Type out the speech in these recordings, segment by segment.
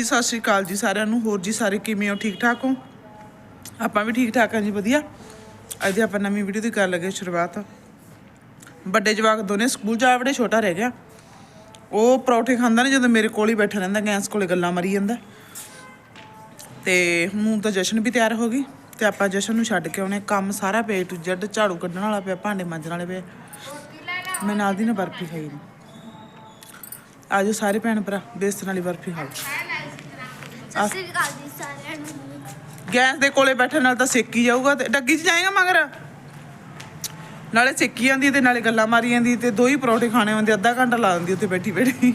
ਹਾਂਜੀ ਸਤਿ ਸ਼੍ਰੀ ਅਕਾਲ ਜੀ ਸਾਰਿਆਂ ਨੂੰ। ਹੋਰ ਜੀ ਸਾਰੇ ਕਿਵੇਂ ਹੋ? ਠੀਕ ਠਾਕ ਹੋ? ਆਪਾਂ ਵੀ ਠੀਕ ਠਾਕ ਹਾਂ ਜੀ, ਵਧੀਆ। ਅੱਜ ਦੀ ਆਪਾਂ ਨਵੀਂ ਵੀਡੀਓ ਦੀ ਕਰ ਲੱਗੇ ਸ਼ੁਰੂਆਤ। ਵੱਡੇ ਜਵਾਕ ਦੋਨੇ ਸਕੂਲ ਜਾ ਵੜੇ, ਛੋਟਾ ਰਹਿ ਗਿਆ। ਉਹ ਪਰੌਠੇ ਖਾਂਦਾ ਨੇ ਜਦੋਂ ਮੇਰੇ ਕੋਲ ਹੀ ਬੈਠਾ ਰਹਿੰਦਾ, ਗੈਸ ਕੋਲੇ ਗੱਲਾਂ ਮਾਰੀ ਜਾਂਦਾ। ਤੇ ਹੁਣ ਤਾਂ ਜਸ਼ਨ ਵੀ ਤਿਆਰ ਹੋ ਗਈ ਤੇ ਆਪਾਂ ਜਸ਼ਨ ਨੂੰ ਛੱਡ ਕੇ ਆਉਣੇ ਕੰਮ ਸਾਰਾ ਪੇ ਟੂ ਜ਼ੈਡ ਝਾੜੂ ਕੱਢਣ ਵਾਲਾ ਪਿਆ, ਭਾਂਡੇ ਮਾਂਜਣ ਵਾਲੇ ਪਏ। ਮੈਂ ਨਾਲ ਦੀ ਨਾ ਬਰਫੀ ਖਾਈ ਅੱਜ ਸਾਰੇ ਭੈਣ ਭਰਾ, ਬੇਸਣ ਵਾਲੀ ਬਰਫੀ ਖਾਓ। ਸਤਿ ਸ੍ਰੀ ਅਕਾਲ ਜੀ ਸਾਰਿਆਂ ਨੂੰ। ਗੈਸ ਦੇ ਕੋਲੇ ਬੈਠਣ ਨਾਲ ਤਾਂ ਸੇਕੀ ਜਾਊਗਾ ਤੇ ਡੱਗੀ 'ਚ ਜਾਏਗਾ ਮਗਰ? ਨਾਲੇ ਸੇਕੀ ਜਾਂਦੀ ਤੇ ਨਾਲੇ ਗੱਲਾਂ ਮਾਰੀ ਜਾਂਦੀ ਤੇ ਦੋ ਹੀ ਪਰੌਂਠੇ ਖਾਣੇ ਹੁੰਦੇ ਅੱਧਾ ਘੰਟਾ ਲਾ ਦਿੰਦੀ ਉੱਥੇ ਬੈਠੀ ਬੈਠੀ।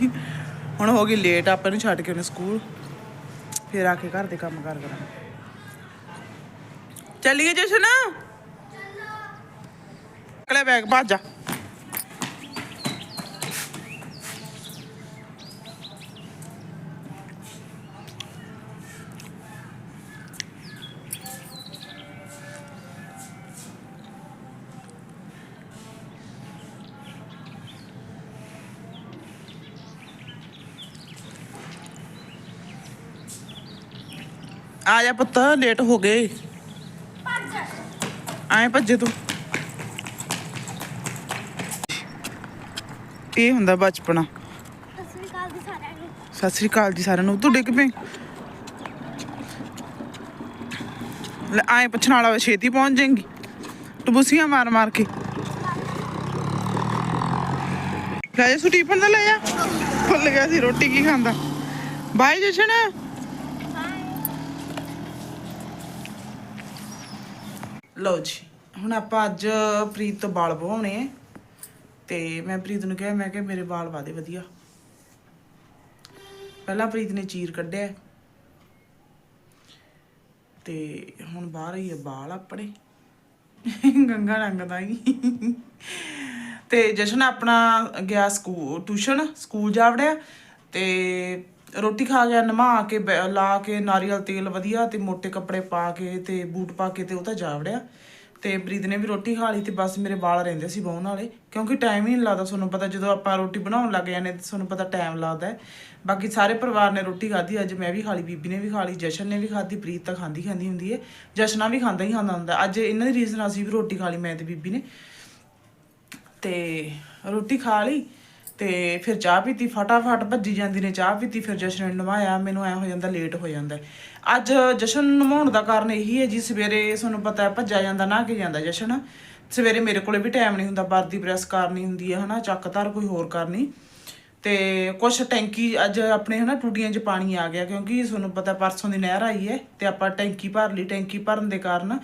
ਹੁਣ ਹੋ ਗਈ ਲੇਟ ਆਪਾਂ ਨੂੰ ਛੱਡ ਕੇ ਉਹਨੇ ਸਕੂਲ ਫਿਰ ਆ ਕੇ ਘਰ ਦੇ ਕੰਮ ਕਾਰ ਕਰਾਂਗੇ। ਚੱਲੀਏ ਜਸ਼ਨ? ਅਗਲੇ ਬੈਗ ਭੱਜ ਜਾ। ਆ ਜਾ ਪੁੱਤ ਲੇਟ ਹੋ ਗਏ। ਆਏ ਭੱਜੇ ਤੂੰ। ਇਹ ਹੁੰਦਾ ਬਚਪਨਾ। ਸਤਿ ਸ੍ਰੀ ਅਕਾਲ ਜੀ ਸਾਰਿਆਂ ਨੂੰ। ਤੂੰ ਡਿੱਗ ਪਈ। ਲੈ, ਆਏ ਪੁੱਛਣ ਵਾਲਾ ਛੇਤੀ ਪਹੁੰਚ ਜਾਏਗੀ। ਟਬੂਸੀਆਂ ਮਾਰ ਮਾਰ ਕੇ। ਲੈ ਜਾ ਸੁਟੀਪਨ ਦਾ ਲੈ ਆ ਭੁੱਲ ਗਿਆ ਸੀ ਰੋਟੀ, ਕੀ ਖਾਂਦਾ? ਬਾਈ ਜਸ਼ਨ। ਲਓ ਜੀ, ਹੁਣ ਆਪਾਂ ਅੱਜ ਪ੍ਰੀਤ ਤੋਂ ਵਾਲ ਬਵਾਉਣੇ ਤੇ ਮੈਂ ਪ੍ਰੀਤ ਨੂੰ ਕਿਹਾ, ਮੈਂ ਕਿਹਾ ਮੇਰੇ ਵਾਲ ਵਾਦੇ ਵਧੀਆ। ਪਹਿਲਾਂ ਪ੍ਰੀਤ ਨੇ ਚੀਰ ਕੱਢਿਆ ਤੇ ਹੁਣ ਬਾਹਰ ਹੀ ਆ ਵਾਲ ਆਪਣੇ। ਗੰਗਾ ਰੰਗ ਦਾ ਹੀ। ਤੇ ਜਸ਼ਨ ਆਪਣਾ ਗਿਆ ਸਕੂਲ ਟਿਊਸ਼ਨ, ਸਕੂਲ ਜਾ ਵੜਿਆ ਤੇ ਰੋਟੀ ਖਾ ਗਿਆ, ਨਮਾ ਕੇ ਬੈ- ਲਾ ਕੇ ਨਾਰੀਅਲ ਤੇਲ ਵਧੀਆ ਤੇ ਮੋٹے ਕੱਪੜੇ ਪਾ ਕੇ ਤੇ ਬੂਟ ਪਾ ਕੇ ਤੇ ਉਹ ਤਾਂ ਜਾ ਵੜਿਆ। ਤੇ ਪ੍ਰੀਤ ਨੇ ਵੀ ਰੋਟੀ ਖਾ ਲਈ ਤੇ ਬਸ ਮੇਰੇ ਵਾਲ ਰਹਿੰਦੇ ਸੀ ਬਹੁਣ ਵਾਲੇ ਕਿਉਂਕਿ ਟਾਈਮ ਹੀ ਨਹੀਂ ਲੱਗਦਾ ਤੁਹਾਨੂੰ ਪਤਾ, ਜਦੋਂ ਆਪਾਂ ਰੋਟੀ ਬਣਾਉਣ ਲੱਗ ਜਾਂਦੇ ਤਾਂ ਤੁਹਾਨੂੰ ਪਤਾ ਟਾਈਮ ਲੱਗਦਾ ਹੈ। ਬਾਕੀ ਸਾਰੇ ਪਰਿਵਾਰ ਨੇ ਰੋਟੀ ਖਾਧੀ, ਅੱਜ ਮੈਂ ਵੀ ਖਾ ਲਈ, ਬੀਬੀ ਨੇ ਵੀ ਖਾ ਲਈ, ਜਸ਼ਨ ਨੇ ਵੀ ਖਾਧੀ, ਪ੍ਰੀਤ ਤਾਂ ਖਾਂਦੀ ਖਾਂਦੀ ਹੁੰਦੀ ਹੈ। ਜਸ਼ਨਾ ਵੀ ਖਾਂਦਾ ਹੀ ਖਾਂਦਾ ਹੁੰਦਾ। ਅੱਜ ਇਹਨਾਂ ਦੀ ਰੀਜ਼ਨ ਅਸੀਂ ਵੀ ਰੋਟੀ ਖਾ ਲਈ, ਮੈਂ ਤੇ ਬੀਬੀ ਨੇ। ਤੇ ਰੋਟੀ ਖਾ ਲਈ। ਤੇ ਫਿਰ ਚਾਹ ਪੀਤੀ, ਫਟਾਫਟ ਭੱਜੀ ਜਾਂਦੀ ਨੇ, ਚਾਹ ਪੀਤੀ, ਫਿਰ ਜਸ਼ਨ ਨੂੰ ਨਵਾਇਆ, ਮੈਨੂੰ ਐ ਹੋ ਜਾਂਦਾ ਲੇਟ ਹੋ ਜਾਂਦਾ। ਅੱਜ ਜਸ਼ਨ ਨਵਾਉਣ ਦਾ ਕਾਰਨ ਇਹੀ ਹੈ ਜੀ, ਸਵੇਰੇ ਤੁਹਾਨੂੰ ਪਤਾ ਹੈ ਭੱਜਾ ਜਾਂਦਾ ਨਾ ਕੇ ਜਾਂਦਾ ਜਸ਼ਨ। ਸਵੇਰੇ ਮੇਰੇ ਕੋਲੇ ਵੀ ਟਾਈਮ ਨਹੀਂ ਹੁੰਦਾ ਵਰਦੀ ਪ੍ਰੈਸ ਕਰਨੀ ਹੁੰਦੀ ਹੈ, ਹਨਾ, ਚੱਕ ਧਰ ਕੋਈ ਹੋਰ ਕਰਨੀ। ਤੇ ਕੁਛ ਟੈਂਕੀ ਅੱਜ ਆਪਣੇ, ਹਨਾ, ਟੂਟੀਆਂ 'ਚ ਪਾਣੀ ਆ ਗਿਆ, ਕਿਉਂਕਿ ਤੁਹਾਨੂੰ ਪਤਾ ਪਰਸੋਂ ਦੀ ਨਹਿਰ ਆਈ ਹੈ, ਤੇ ਆਪਾਂ ਟੈਂਕੀ ਭਰ ਲਈ, ਟੈਂਕੀ ਭਰਨ ਦੇ ਕਾਰਨ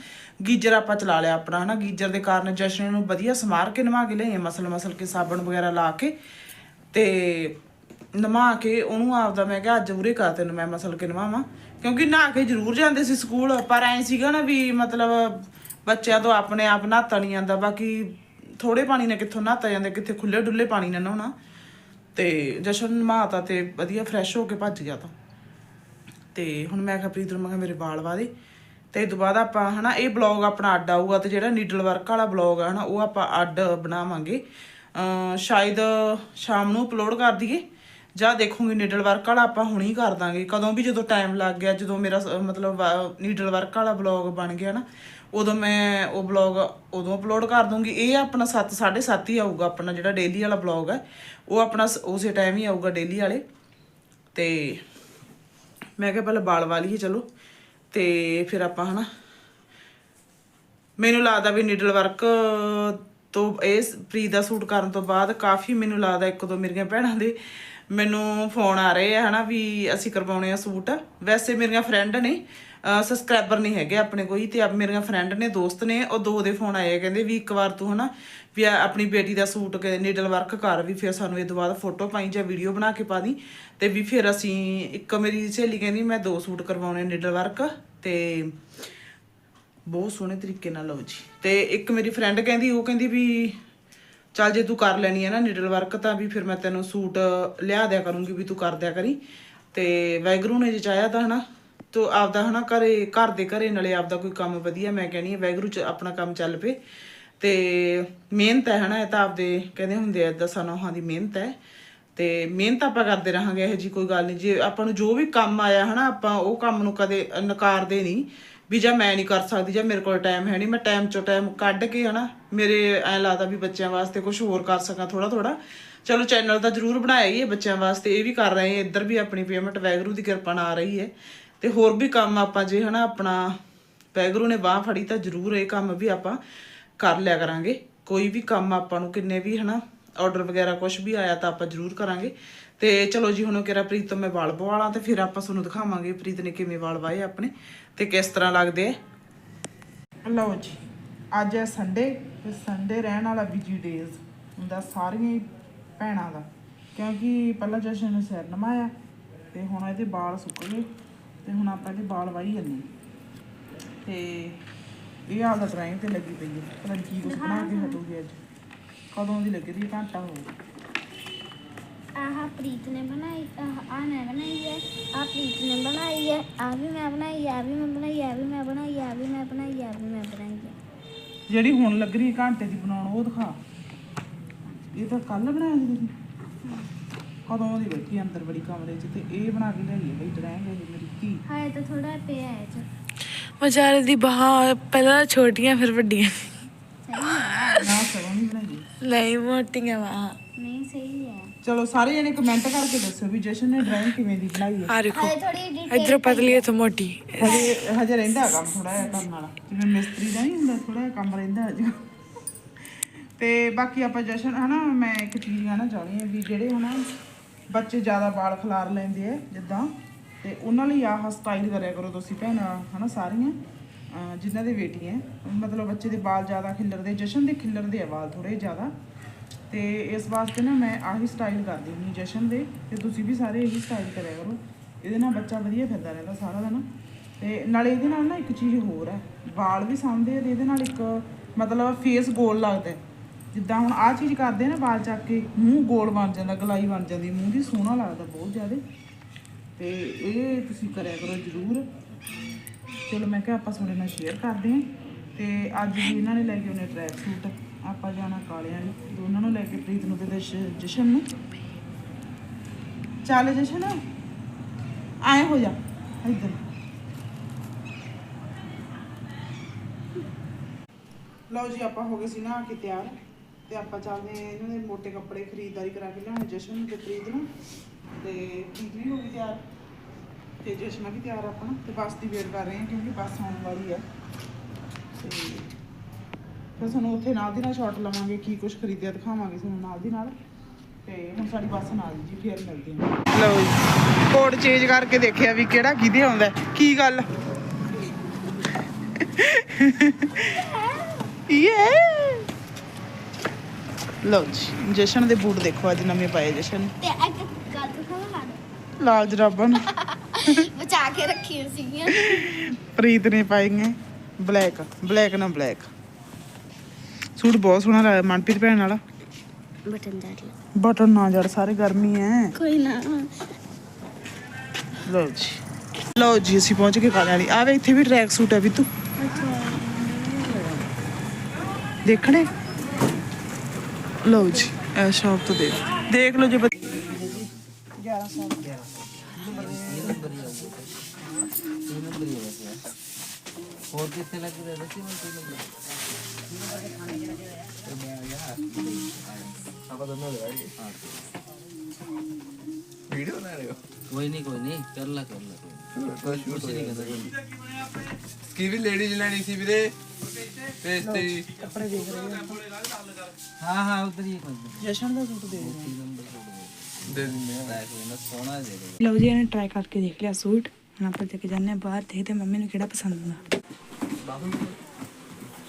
ਗੀਜਰ ਆਪਾਂ ਚਲਾ ਲਿਆ ਆਪਣਾ, ਹਨਾ, ਗੀਜਰ ਦੇ ਕਾਰਨ ਜਸ਼ਨ ਨੂੰ ਵਧੀਆ ਸਮਾਰ ਕੇ ਨਵਾ ਕੇ ਲਏ ਮਸਲ ਮਸਲ ਕੇ ਸਾਬਣ ਵਗੈਰਾ ਲਾ ਕੇ। ਤੇ ਨਮਾ ਕੇ ਉਹਨੂੰ ਆਪਦਾ ਮੈਂ ਕਿਹਾ, ਅੱਜ ਉਰੇ ਕਰ ਤੈਨੂੰ ਮੈਂ ਮਸਲ ਕੇ ਨਵਾਵਾਂ ਕਿਉਂਕਿ ਨਹਾ ਕੇ ਜ਼ਰੂਰ ਜਾਂਦੇ ਸੀ ਸਕੂਲ, ਪਰ ਐ ਸੀਗਾ ਨਾ ਵੀ ਮਤਲਬ ਬੱਚਿਆਂ ਤੋਂ ਆਪਣੇ ਆਪ ਨਹਾਤਾ ਨਹੀਂ ਜਾਂਦਾ, ਬਾਕੀ ਥੋੜੇ ਪਾਣੀ ਨਾਲ ਕਿੱਥੋਂ ਨਹਾਤਾ ਜਾਂਦਾ, ਕਿੱਥੇ ਖੁੱਲੇ ਡੁੱਲੇ ਪਾਣੀ ਨਾਲ ਨਹਾਉਣਾ। ਤੇ ਜਸ਼ਨ ਨਹਾਤਾ ਤੇ ਵਧੀਆ ਫਰੈਸ਼ ਹੋ ਕੇ ਭੱਜ ਗਿਆ ਤਾਂ। ਤੇ ਹੁਣ ਮੈਂ ਕਿਹਾ, ਪ੍ਰੀਤ ਨੂੰ ਮੈਂ ਕਿਹਾ, ਮੇਰੇ ਵਾਲ ਵਾਦੇ ਤੇ ਇਹ ਤੋਂ ਬਾਅਦ ਆਪਾਂ ਹਨਾ, ਇਹ ਬਲੌਗ ਆਪਣਾ ਅੱਡ ਆਊਗਾ ਤੇ ਜਿਹੜਾ ਨੀਡਲ ਵਰਕ ਵਾਲਾ ਬਲੌਗ ਆ ਹਨਾ, ਉਹ ਆਪਾਂ ਅੱਡ ਬਣਾਵਾਂਗੇ। ਸ਼ਾਇਦ ਸ਼ਾਮ ਨੂੰ ਅਪਲੋਡ ਕਰ ਦਈਏ। ਜਾਂ ਦੇਖੂਗੀ ਨੀਡਲ ਵਰਕ ਵਾਲਾ ਆਪਾਂ ਹੁਣੀ ਕਰ ਦਾਂਗੇ। ਕਦੋਂ ਵੀ ਜਦੋਂ ਟਾਈਮ ਲੱਗ ਗਿਆ, ਜਦੋਂ ਮੇਰਾ ਸ- ਮਤਲਬ ਨੀਡਲ ਵਰਕ ਵਾਲਾ ਬਲੌਗ ਬਣ ਗਿਆ ਨਾ, ਉਦੋਂ ਮੈਂ ਉਹ ਬਲੌਗ ਉਦੋਂ ਅਪਲੋਡ ਕਰ ਦੂੰਗੀ। ਇਹ ਆਪਣਾ 7 7:30 ਹੀ ਆਊਗਾ ਆਪਣਾ ਜਿਹੜਾ ਡੇਲੀ ਵਾਲਾ ਬਲੌਗ ਹੈ। ਉਹ ਆਪਣਾ ਸ- ਉਸੇ ਟਾਈਮ ਹੀ ਆਊਗਾ ਡੇਲੀ ਵਾਲੇ। ਤੇ ਮੈਂ ਕਿਹਾ ਪਹਿਲਾਂ ਬਾਲ ਵਾਲੀਏ ਚਲੋ। ਤੇ ਫਿਰ ਆਪਾਂ ਹਨਾ, ਮੈਨੂੰ ਲੱਗਦਾ ਵੀ ਨੀਡਲ ਵਰਕ ਤੋਂ ਇਹ ਪ੍ਰੀ ਦਾ ਸੂਟ ਕਰਨ ਤੋਂ ਬਾਅਦ ਕਾਫੀ ਮੈਨੂੰ ਲੱਗਦਾ ਇੱਕ ਦੋ ਮੇਰੀਆਂ ਭੈਣਾਂ ਦੇ ਮੈਨੂੰ ਫੋਨ ਆ ਰਹੇ ਆ ਹਨਾ ਵੀ ਅਸੀਂ ਕਰਵਾਉਣੇ ਆ ਸੂਟ। ਵੈਸੇ ਮੇਰੀਆਂ ਫਰੈਂਡ ਨੇ ਸਬਸਕ੍ਰਾਈਬਰ ਨਹੀਂ ਹੈਗੇ ਆਪਣੇ ਕੋਈ ਤੇ ਆਪ ਮੇਰੀਆਂ ਫਰੈਂਡ ਨੇ ਦੋਸਤ ਨੇ ਉਹ ਦੋ ਦੇ ਫੋਨ ਆਏ ਆ, ਕਹਿੰਦੇ ਵੀ ਇੱਕ ਵਾਰ ਤੂੰ ਹਨਾ ਵੀ ਆਪਣੀ ਬੇਟੀ ਦਾ ਸੂਟ ਕੇ ਨੀਡਲ ਵਰਕ ਕਰ ਵੀ ਫਿਰ ਸਾਨੂੰ ਇਹ ਤੋਂ ਬਾਅਦ ਫੋਟੋ ਪਾਈ ਜਾਂ ਵੀਡੀਓ ਬਣਾ ਕੇ ਪਾ ਦੀ ਤੇ ਵੀ ਫਿਰ ਅਸੀਂ ਇੱਕ ਮੇਰੀ ਸਹੇਲੀ ਕਹਿੰਦੀ ਮੈਂ ਦੋ ਸੂਟ ਕਰਵਾਉਣੇ ਨੀਡਲ ਵਰਕ ਤੇ ਬਹੁਤ ਸੋਹਣੇ ਤਰੀਕੇ ਨਾਲ, ਲਓ ਜੀ। ਤੇ ਇੱਕ ਮੇਰੀ ਫਰੈਂਡ ਕਹਿੰਦੀ, ਉਹ ਕਹਿੰਦੀ ਵੀ, ਚੱਲ ਜੇ ਤੂੰ ਕਰ ਲੈਣੀ ਹੈ ਨਾ ਨਿਡਲ ਵਰਕ ਤਾਂ ਵੀ ਫਿਰ ਮੈਂ ਤੈਨੂੰ ਸੂਟ ਲਿਆ ਦਿਆ ਕਰੂੰਗੀ ਵੀ ਤੂੰ ਕਰ ਦਿਆ ਕਰੀ। ਤੇ ਵੈਗਰੂ ਨੇ ਜੇ ਚਾਹਿਆ ਤਾਂ ਹਨਾ, ਤੋ ਆਪਦਾ ਹਨਾ ਘਰੇ, ਘਰ ਦੇ ਘਰੇ ਨਾਲੇ ਆਪਦਾ ਕੋਈ ਕੰਮ ਵਧੀਆ, ਮੈਂ ਕਹਿੰਨੀ ਵੈਗਰੂ ਚ ਆਪਣਾ ਕੰਮ ਚੱਲ ਪਏ। ਤੇ ਮਿਹਨਤ ਹੈ ਹਨਾ, ਇਹ ਤਾਂ ਆਪਦੇ ਕਹਿੰਦੇ ਹੁੰਦੇ ਆ, ਦਸਾਂ ਨੌਹਾਂ ਦੀ ਮਿਹਨਤ ਹੈ। ਤੇ ਮਿਹਨਤ ਆਪਾਂ ਕਰਦੇ ਰਹਾਂਗੇ, ਇਹ ਜੀ ਕੋਈ ਗੱਲ ਨਹੀਂ। ਜੇ ਆਪਾਂ ਨੂੰ ਜੋ ਵੀ ਕੰਮ ਆਇਆ ਹਨਾ, ਆਪਾਂ ਉਹ ਕੰਮ ਨੂੰ ਕਦੇ ਨਕਾਰਦੇ ਨਹੀਂ। ਵੀ ਜਾਂ ਮੈਂ ਨਹੀਂ ਕਰ ਸਕਦੀ ਜਾਂ ਮੇਰੇ ਕੋਲ ਟਾਈਮ ਹੈ ਨਹੀਂ, ਮੈਂ ਟਾਈਮ ਚੋਂ ਟਾਈਮ ਕੱਢ ਕੇ ਹਨਾ, ਮੇਰੇ ਐ ਲੱਗਦਾ ਵੀ ਬੱਚਿਆਂ ਵਾਸਤੇ ਕੁਝ ਹੋਰ ਕਰ ਸਕਾਂ ਥੋੜਾ ਥੋੜਾ ਚਲੋ ਚੈਨਲ ਤਾਂ ਜ਼ਰੂਰ ਬਣਾਇਆ ਹੀ ਹੈ ਬੱਚਿਆਂ ਵਾਸਤੇ, ਇਹ ਵੀ ਕਰ ਰਹੇ ਹਾਂ, ਇੱਧਰ ਵੀ ਆਪਣੀ ਪੇਮੈਂਟ ਵੈਗਰੂ ਦੀ ਕਿਰਪਾ ਨਾਲ ਆ ਰਹੀ ਹੈ। ਤੇ ਹੋਰ ਵੀ ਕੰਮ ਆਪਾਂ ਜੇ ਹਨਾ ਆਪਣਾ ਵੈਗਰੂ ਨੇ ਬਾਹ ਫੜੀ ਤਾਂ ਜ਼ਰੂਰ ਇਹ ਕੰਮ ਵੀ ਆਪਾਂ ਕਰ ਲਿਆ ਕਰਾਂਗੇ। ਕੋਈ ਵੀ ਕੰਮ ਆਪਾਂ ਨੂੰ ਕਿੰਨੇ ਵੀ ਹਨਾ ਆਰਡਰ ਵਗੈਰਾ ਕੁਝ ਵੀ ਆਇਆ ਤਾਂ ਆਪਾਂ ਜ਼ਰੂਰ ਕਰਾਂਗੇ। ਤੇ ਚਲੋ ਜੀ ਹੁਣ ਕਿਹੜਾ ਪ੍ਰੀਤ ਤੋਂ ਮੈਂ ਵਾਲ ਪਵਾਲਾਂ ਤੇ ਫਿਰ ਆਪਾਂ ਤੁਹਾਨੂੰ ਦਿਖਾਵਾਂਗੇ ਪ੍ਰੀਤ ਨੇ ਕਿਵੇਂ ਵਾਲ ਵਾਏ ਆਪਣੇ ਤੇ ਕਿਸ ਤਰ੍ਹਾਂ ਲੱਗਦੇ ਆ। ਲਓ ਜੀ ਅੱਜ ਹੈ ਸੰਡੇ ਤੇ ਸੰਡੇ ਰਹਿਣ ਵਾਲਾ ਬਿਜ਼ੀ ਡੇਜ਼ ਹੁੰਦਾ ਸਾਰੀਆਂ ਹੀ ਭੈਣਾਂ ਦਾ ਕਿਉਂਕਿ ਪਹਿਲਾਂ ਜਸ਼ਨ ਨੇ ਸਿਰ ਨਮਾਇਆ ਤੇ ਹੁਣ ਇਹਦੇ ਵਾਲ ਸੁੱਕ ਗਏ ਤੇ ਹੁਣ ਆਪਾਂ ਇਹਦੇ ਵਾਲ ਵਾਈ ਜੰਨੇ ਤੇ ਇਹ ਹਾਲ ਦਾ ਡਰਾਇੰਗ ਤੇ ਲੱਗੀ ਪਈ ਹੈ ਪਤਾ ਕੀ ਕੁਝ ਬਣਾ ਕੇ ਹਟੂਗੀ ਅੱਜ ਕਦੋਂ ਦੀ ਲੱਗੀ ਦੀ ਘੰਟਾ ਹੋ ਗਿਆ। ਆਹ ਪ੍ਰੀਤ ਨੇ ਬਣਾਈ ਆਹ ਆ ਮੈਂ ਬਣਾਈ ਹੈ ਆ ਪ੍ਰੀਤ ਨੇ ਬਣਾਈ ਹੈ ਆ ਵੀ ਮੈਂ ਬਣਾਈ ਆ ਵੀ ਮੈਂ ਬਣਾਈ ਆ ਵੀ ਮੈਂ ਬਣਾਈ ਆ ਵੀ ਮੈਂ ਬਣਾਈ ਆ ਵੀ ਮੈਂ ਬਣਾਈ ਹੈ। ਜਿਹੜੀ ਹੁਣ ਲੱਗ ਰਹੀ ਹੈ ਘੰਟੇ ਦੀ ਬਣਾਉਣ ਉਹ ਦਿਖਾ। ਇਹ ਤਾਂ ਕੱਲ ਬਣਾਇਆ ਸੀ ਤੁਸੀਂ। ਕਦੋਂ ਦੀ ਬੈਠੀ ਅੰਦਰ ਬੜੀ ਕਮਰੇ 'ਚ ਤੇ ਇਹ ਬਣਾ ਕੇ ਲਿਆਈ ਹੈ ਬਈ ਡਰਾਇੰਗ ਇਹ ਮੇਰੀ ਧੀ। ਹਾਏ ਤਾਂ ਥੋੜਾ ਪਿਆ ਹੈ ਚ। ਵਿਚਾਰੇ ਦੀ ਬਾਹਾਂ ਪਹਿਲਾਂ ਛੋਟੀਆਂ ਫਿਰ ਵੱਡੀਆਂ। ਨਾ ਸਰੋਂ ਨਹੀਂ ਬਣਾਈ। ਨਹੀਂ ਮੋਟੀਆਂ ਬਾਹਾਂ। ਨਹੀਂ ਸਹੀ ਹੈ। ਚਲੋ ਸਾਰੇ ਜਣੇ ਕਮੈਂਟ ਕਰਕੇ ਦੱਸੋ ਵੀ ਜਸ਼ਨ ਨੇ ਡਰਾਇੰਗ ਕਿਵੇਂ ਦੀ ਬਣਾਈ ਹੈ। ਆ ਦੇਖੋ ਥੋੜੀ ਡਿਟੇਲ ਇਧਰ ਪਤਲੀ ਤੇ ਮੋਟੀ। ਹਜੇ ਹਜੇ ਰਹਿੰਦਾ ਕੰਮ ਥੋੜਾ ਜਿਹਾ ਕਰਨ ਵਾਲਾ। ਜਿਵੇਂ ਮਿਸਤਰੀ ਦਾ ਨਹੀਂ ਹੁੰਦਾ ਥੋੜਾ ਜਿਹਾ ਕੰਮ ਰਹਿੰਦਾ ਹਜੇ ਤੇ ਬਾਕੀ ਆਪਾਂ ਜਸ਼ਨ ਹਨਾ ਮੈਂ ਇੱਕ ਚੀਜ਼ ਕਹਿਣਾ ਚਾਹੁੰਦੀ ਹਾਂ ਵੀ ਜਿਹੜੇ ਹਨਾ ਬੱਚੇ ਜ਼ਿਆਦਾ ਵਾਲ ਖਿਲਾਰ ਲੈਂਦੇ ਆ ਜਿੱਦਾਂ ਤੇ ਉਹਨਾਂ ਲਈ ਆਹ ਸਟਾਈਲ ਕਰਿਆ ਕਰੋ ਤੁਸੀਂ ਭੈਣਾਂ ਹਨਾ ਸਾਰੀਆਂ ਜਿਨ੍ਹਾਂ ਦੇ ਬੇਟੀਆਂ ਮਤਲਬ ਬੱਚੇ ਦੇ ਵਾਲ ਜ਼ਿਆਦਾ ਖਿਲਰਦੇ ਜਸ਼ਨ ਦੇ ਖਿਲਰਦੇ ਆ ਵਾਲ ਥੋੜੇ ਜ਼ਿਆਦਾ। ਤੇ ਇਸ ਵਾਸਤੇ ਨਾ ਮੈਂ ਆਹੀ ਸਟਾਈਲ ਕਰਦੀ ਹੁੰਦੀ ਜਸ਼ਨ ਦੇ, ਤੇ ਤੁਸੀਂ ਵੀ ਸਾਰੇ ਇਹੀ ਸਟਾਈਲ ਕਰਿਆ ਕਰੋ। ਇਹਦੇ ਨਾਲ ਬੱਚਾ ਵਧੀਆ ਫਿਰਦਾ ਰਹਿੰਦਾ ਸਾਰਾ ਦਿਨ। ਤੇ ਨਾਲੇ ਇਹਦੇ ਨਾਲ ਨਾ ਇੱਕ ਚੀਜ਼ ਹੋਰ ਹੈ, ਵਾਲ ਵੀ ਸਾਂਭਦੇ ਆ ਤੇ ਇਹਦੇ ਨਾਲ ਇੱਕ ਮਤਲਬ ਫੇਸ ਗੋਲ ਲੱਗਦਾ ਜਿੱਦਾਂ ਹੁਣ ਆਹ ਚੀਜ਼ ਕਰਦੇ ਨਾ ਵਾਲ ਚੱਕ ਕੇ, ਮੂੰਹ ਗੋਲ ਬਣ ਜਾਂਦਾ, ਗਲਾਈ ਬਣ ਜਾਂਦੀ, ਮੂੰਹ ਦੀ ਸੋਹਣਾ ਲੱਗਦਾ ਬਹੁਤ ਜ਼ਿਆਦਾ। ਤੇ ਇਹ ਤੁਸੀਂ ਕਰਿਆ ਕਰੋ ਜ਼ਰੂਰ। ਚਲੋ ਮੈਂ ਕਿਹਾ ਆਪਾਂ ਤੁਹਾਡੇ ਨਾਲ ਸ਼ੇਅਰ ਕਰਦੇ ਹਾਂ। ਤੇ ਅੱਜ ਵੀ ਇਹਨਾਂ ਨੇ ਲੈ ਕੇ ਉਹਨੇ ਟਰੈਕ ਸੂਟ ਆਪਾਂ ਜਾਣਾ ਕਾਲਿਆਂ ਨੂੰ, ਦੋਨਾਂ ਨੂੰ ਲੈ ਕੇ ਪ੍ਰੀਤ ਨੂੰ ਤੇ ਜਸ਼- ਜਸ਼ਨ ਨੂੰ। ਚੱਲ ਜਸ਼ਨ, ਆਏ ਹੋ ਜਾ, ਇੱਧਰ। ਲਓ ਜੀ, ਆਪਾਂ ਹੋ ਗਏ ਸੀ ਨਾ ਕਿ ਤਿਆਰ ਤੇ ਆਪਾਂ ਚੱਲਦੇ ਹਾਂ ਇਹਨਾਂ ਦੇ ਮੋਟੇ ਕੱਪੜੇ ਖਰੀਦਦਾਰੀ ਕਰਾ ਕੇ ਲਿਆਉਣੇ, ਜਸ਼ਨ ਨੂੰ ਤੇ ਪ੍ਰੀਤ ਨੂੰ। ਤੇ ਪ੍ਰੀਤ ਵੀ ਹੋ ਗਈ ਤਿਆਰ ਤੇ ਜਸ਼ਨਾ ਵੀ ਤਿਆਰ ਆ ਆਪਣਾ, ਤੇ ਬੱਸ ਦੀ ਵੇਟ ਕਰ ਰਹੇ ਹਾਂ ਕਿਉਂਕਿ ਬੱਸ ਆਉਣ ਵਾਲੀ ਆ। ਫਿਰ ਤੁਹਾਨੂੰ ਉੱਥੇ ਨਾਲ ਦੀ ਨਾਲ ਸ਼ਾਟ ਲਵਾਂਗੇ ਕੀ ਕੁਝ ਖਰੀਦਿਆ ਦਿਖਾਵਾਂਗੇ ਤੁਹਾਨੂੰ ਨਾਲ ਦੀ ਨਾਲ। ਤੇ ਹੁਣ ਸਾਡੀ ਬੱਸ ਨਾਲ ਜੀ ਫੇਰ ਮਿਲਦੇ ਹਾਂ ਲਓ ਜੀ ਕੋਡ ਚੇਂਜ ਕਰਕੇ ਦੇਖਿਆ ਵੀ ਕਿਹੜਾ ਕਿਹਦੇ ਆਉਂਦਾ। ਕੀ ਗੱਲ? ਯੇ ਲਓ ਜੀ ਜਸ਼ਨ ਦੇ ਬੂਟ ਦੇਖੋ ਅੱਜ ਨਵੇਂ ਪਾਏ ਜਸ਼ਨ। ਤੇ ਇੱਕ ਗੱਲ ਲਾ ਲਾਲ ਜਰਾਬਾਂ ਨੂੰ। ਬਚਾ ਕੇ ਰੱਖੀਆਂ ਸੀਗੀਆਂ। ਪ੍ਰੀਤ ਨੇ ਪਾਈਆਂ ਬਲੈਕ ਬਲੈਕ ਨਾ ਬਲੈਕ ਸੂਟ ਬਹੁਤ ਸੋਹਣਾ ਲੱਗਦਾ ਮਨਪ੍ਰੀਤ ਭੈਣ ਵਾਲਾ। ਬਟਨ ਦਾਰ ਬਟਨ ਨਾ ਜੜ ਸਾਰੇ ਗਰਮੀ ਐ। ਕੋਈ ਨਾ। ਲਓ ਜੀ। ਲਓ ਜੀ ਅਸੀਂ ਪਹੁੰਚ ਗਏ ਕਾਲੇ ਵਾਲੀ। ਆਵੇ ਇੱਥੇ ਵੀ ਟਰੈਕ ਸੂਟ ਹੈ ਵੀ ਤੂੰ ਦੇਖਣੇ? ਲਓ ਜੀ ਇਹ ਸ਼ਾਪ ਤੋਂ ਦੇਖ। ਦੇਖ ਲਓ ਜੇ 1100 ਹੋਰ ਕਿੱਥੇ ਲੱਗੀ ਦਾ ਦੱਸੀ ਮੈਨੂੰ ਕਿੱਥੇ ਤੇ ਮੈਂ ਯਾਰ ਆਪਾਂ ਦੋਨੋਂ ਲੜਾਈ ਹਾਂ ਵੀਡੀਓ ਬਣਾ ਰਹੇ ਕੋਈ ਨਹੀਂ ਕੋਈ ਨਹੀਂ। ਕਰ ਲਾ ਕਰ ਲਾ। ਕੀ ਵੀ ਲੇਡੀਜ਼ ਲੈਣੀ ਸੀ ਵੀਰੇ? ਪੇਸਟਰੀ। ਕੱਪੜੇ ਦੇਖ ਰਹੇ ਹਾਂ। ਹਾਂ ਉਧਰ ਹੀ ਜਸ਼ਨ ਦਾ ਸੂਟ ਦੇ ਦੇ ਦਿੰਦੇ ਆ। ਸੋਹਣਾ ਦੇ। ਲਓ ਜੀ ਇਹਨੇ ਟਰਾਈ ਕਰਕੇ ਦੇਖ ਲਿਆ ਸੂਟ। ਹੁਣ ਆਪਾਂ ਜਾ ਕੇ ਜਾਣੇ ਬਾਹਰ ਦੇਖਦੇ ਮੰਮੀ ਨੂੰ ਕਿਹੜਾ ਪਸੰਦ ਆਉਂਦਾ।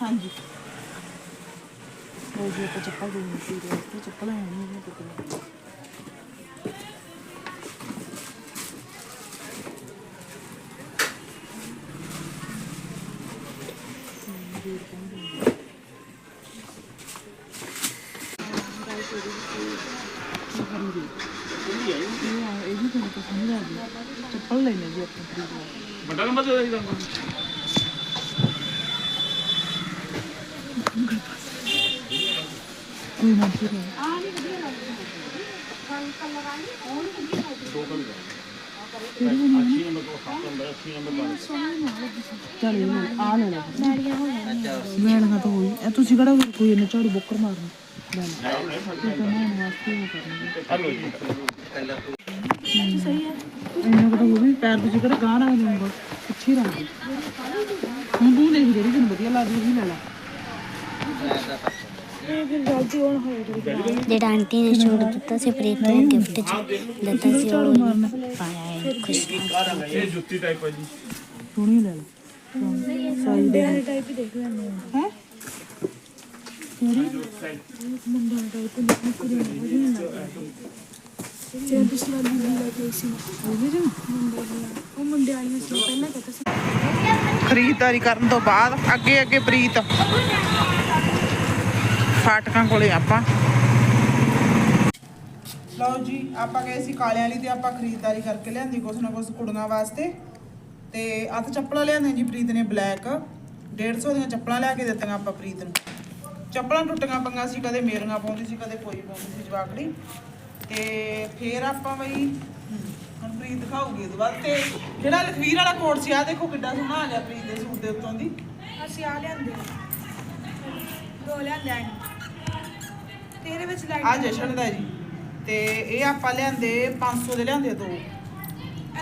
ਹਾਂਜੀ। ਉਹ ਜੀ ਆਪਾਂ ਚੱਪਲ ਦੇ ਸੀ ਤੇ ਚੱਪਲ ਹੈ ਨਹੀਂ ਇਹ ਟੁਕੜੇ ਇਹ ਵੀ ਤੁਹਾਨੂੰ ਪਸੰਦ ਆ ਗਈ ਚੱਪਲ ਲੈਣੇ ਜੀ ਆਪਾਂ ਖਰੀਦ ਲਓ ਕੋਈ ਨਾ ਫਿਰ ਲਾਲ ਕਲਰ ਵਾਲੀ ਉਹ ਨਹੀਂ ਵਧੀਆ ਲੱਗਦੀ ਚੱਲ ਇਹ ਆ ਲੈ ਲੈ ਡੈਡੀਆਂ ਹੋ ਜਾਣਗੀਆਂ ਲੈਣਾ ਤਾਂ ਹੋਈ ਇਹ ਤੁਸੀਂ ਕਿਹੜਾ ਕੋਈ ਇਹਨੇ ਝਾੜੂ ਬੁੱਕਰ ਮਾਰਨਾ ਲੈ ਲੈ ਉਹ ਵੀ ਪੈਰ ਤੁਸੀਂ ਕਿਹੜਾ ਗਾਹ ਨਾ ਪਿੱਛੇ ਰੱਖ ਹੁਣ ਤੂੰ ਦੇਖ ਜਿਹੜੀ ਤੈਨੂੰ ਵਧੀਆ ਲੱਗਦੀ ਉਹ ਲੈ ਲੈ ਜਿਹੜਾ ਆਂਟੀ ਨੇ ਛੋੜ ਦਿੱਤਾ ਸੀ ਪ੍ਰੀਤ ਨੂੰ ਗਿਫਟ ਚ ਦਿੱਤਾ ਸੀ ਉਹ ਪਾਇਆ ਹੈ ਖੁਸ਼ ਇਹ ਜੁੱਤੀ ਟਾਈਪ ਹੈ ਜੀ। ਸੋਹਣੀ ਲੈ ਲੈ ਸਾਈ ਦੇ ਟਾਈਪ ਹੀ ਦੇਖ ਲੈਣੇ ਹੈ? ਖਰੀਦਦਾਰੀ ਕਰਨ ਤੋਂ ਬਾਅਦ ਅੱਗੇ ਅੱਗੇ ਪ੍ਰੀਤ। ਫਾਟਕਾਂ ਕੋਲੇ ਆਪਾਂ। ਲਓ ਜੀ ਆਪਾਂ ਗਏ ਸੀ ਕਾਲਿਆਂ ਵਾਲੀ ਤੇ ਆਪਾਂ ਖਰੀਦਦਾਰੀ ਕਰਕੇ ਲਿਆਂਦੀ ਕੁਛ ਨਾ ਕੁਛ ਕੁੜੀਆਂ ਵਾਸਤੇ। ਤੇ ਅੱਠ ਚੱਪਲਾਂ ਲਿਆਂਦੀਆਂ ਜੀ ਪ੍ਰੀਤ ਨੇ ਬਲੈਕ। 150 ਦੀਆਂ ਚੱਪਲਾਂ ਲਿਆ ਕੇ ਦਿੱਤੀਆਂ ਆਪਾਂ ਪ੍ਰੀਤ ਨੂੰ। ਚੱਪਲਾਂ ਟੁੱਟੀਆਂ ਪੰਗਾ ਸੀ ਕਦੇ ਮੇਰੀਆਂ ਪਾਉਂਦੀ ਸੀ ਕਦੇ ਕੋਈ ਪਾਉਂਦੀ ਸੀ ਜਵਾਕੜੀ। ਤੇ ਫੇਰ ਆਪਾਂ ਬਈ ਪ੍ਰੀਤ ਦਿਖਾਊਗੀ ਇਹਦੇ ਬਾਅਦ। ਤੇ ਜਿਹੜਾ ਲਖਵੀਰ ਵਾਲਾ ਕੋਟ ਸੀ ਆ ਦੇਖੋ ਕਿੱਡਾ ਸੋਹਣਾ ਆ ਗਿਆ ਪ੍ਰੀਤ ਦੇ ਸੂਟ ਦੇ ਉੱਤੋਂ ਦੀ। ਅਸੀਂ ਆ ਲਿਆਂਦੇ ਦੋ ਲਿਆਂਦੇ ਤੇਰੇ ਵਿੱਚ ਲਾਈਟ ਆ ਜਸ਼ਨ ਦਾ ਜੀ। ਤੇ ਇਹ ਆਪਾਂ ਲਿਆਂਦੇ 500 ਦੇ ਲਿਆਂਦੇ ਦੋ।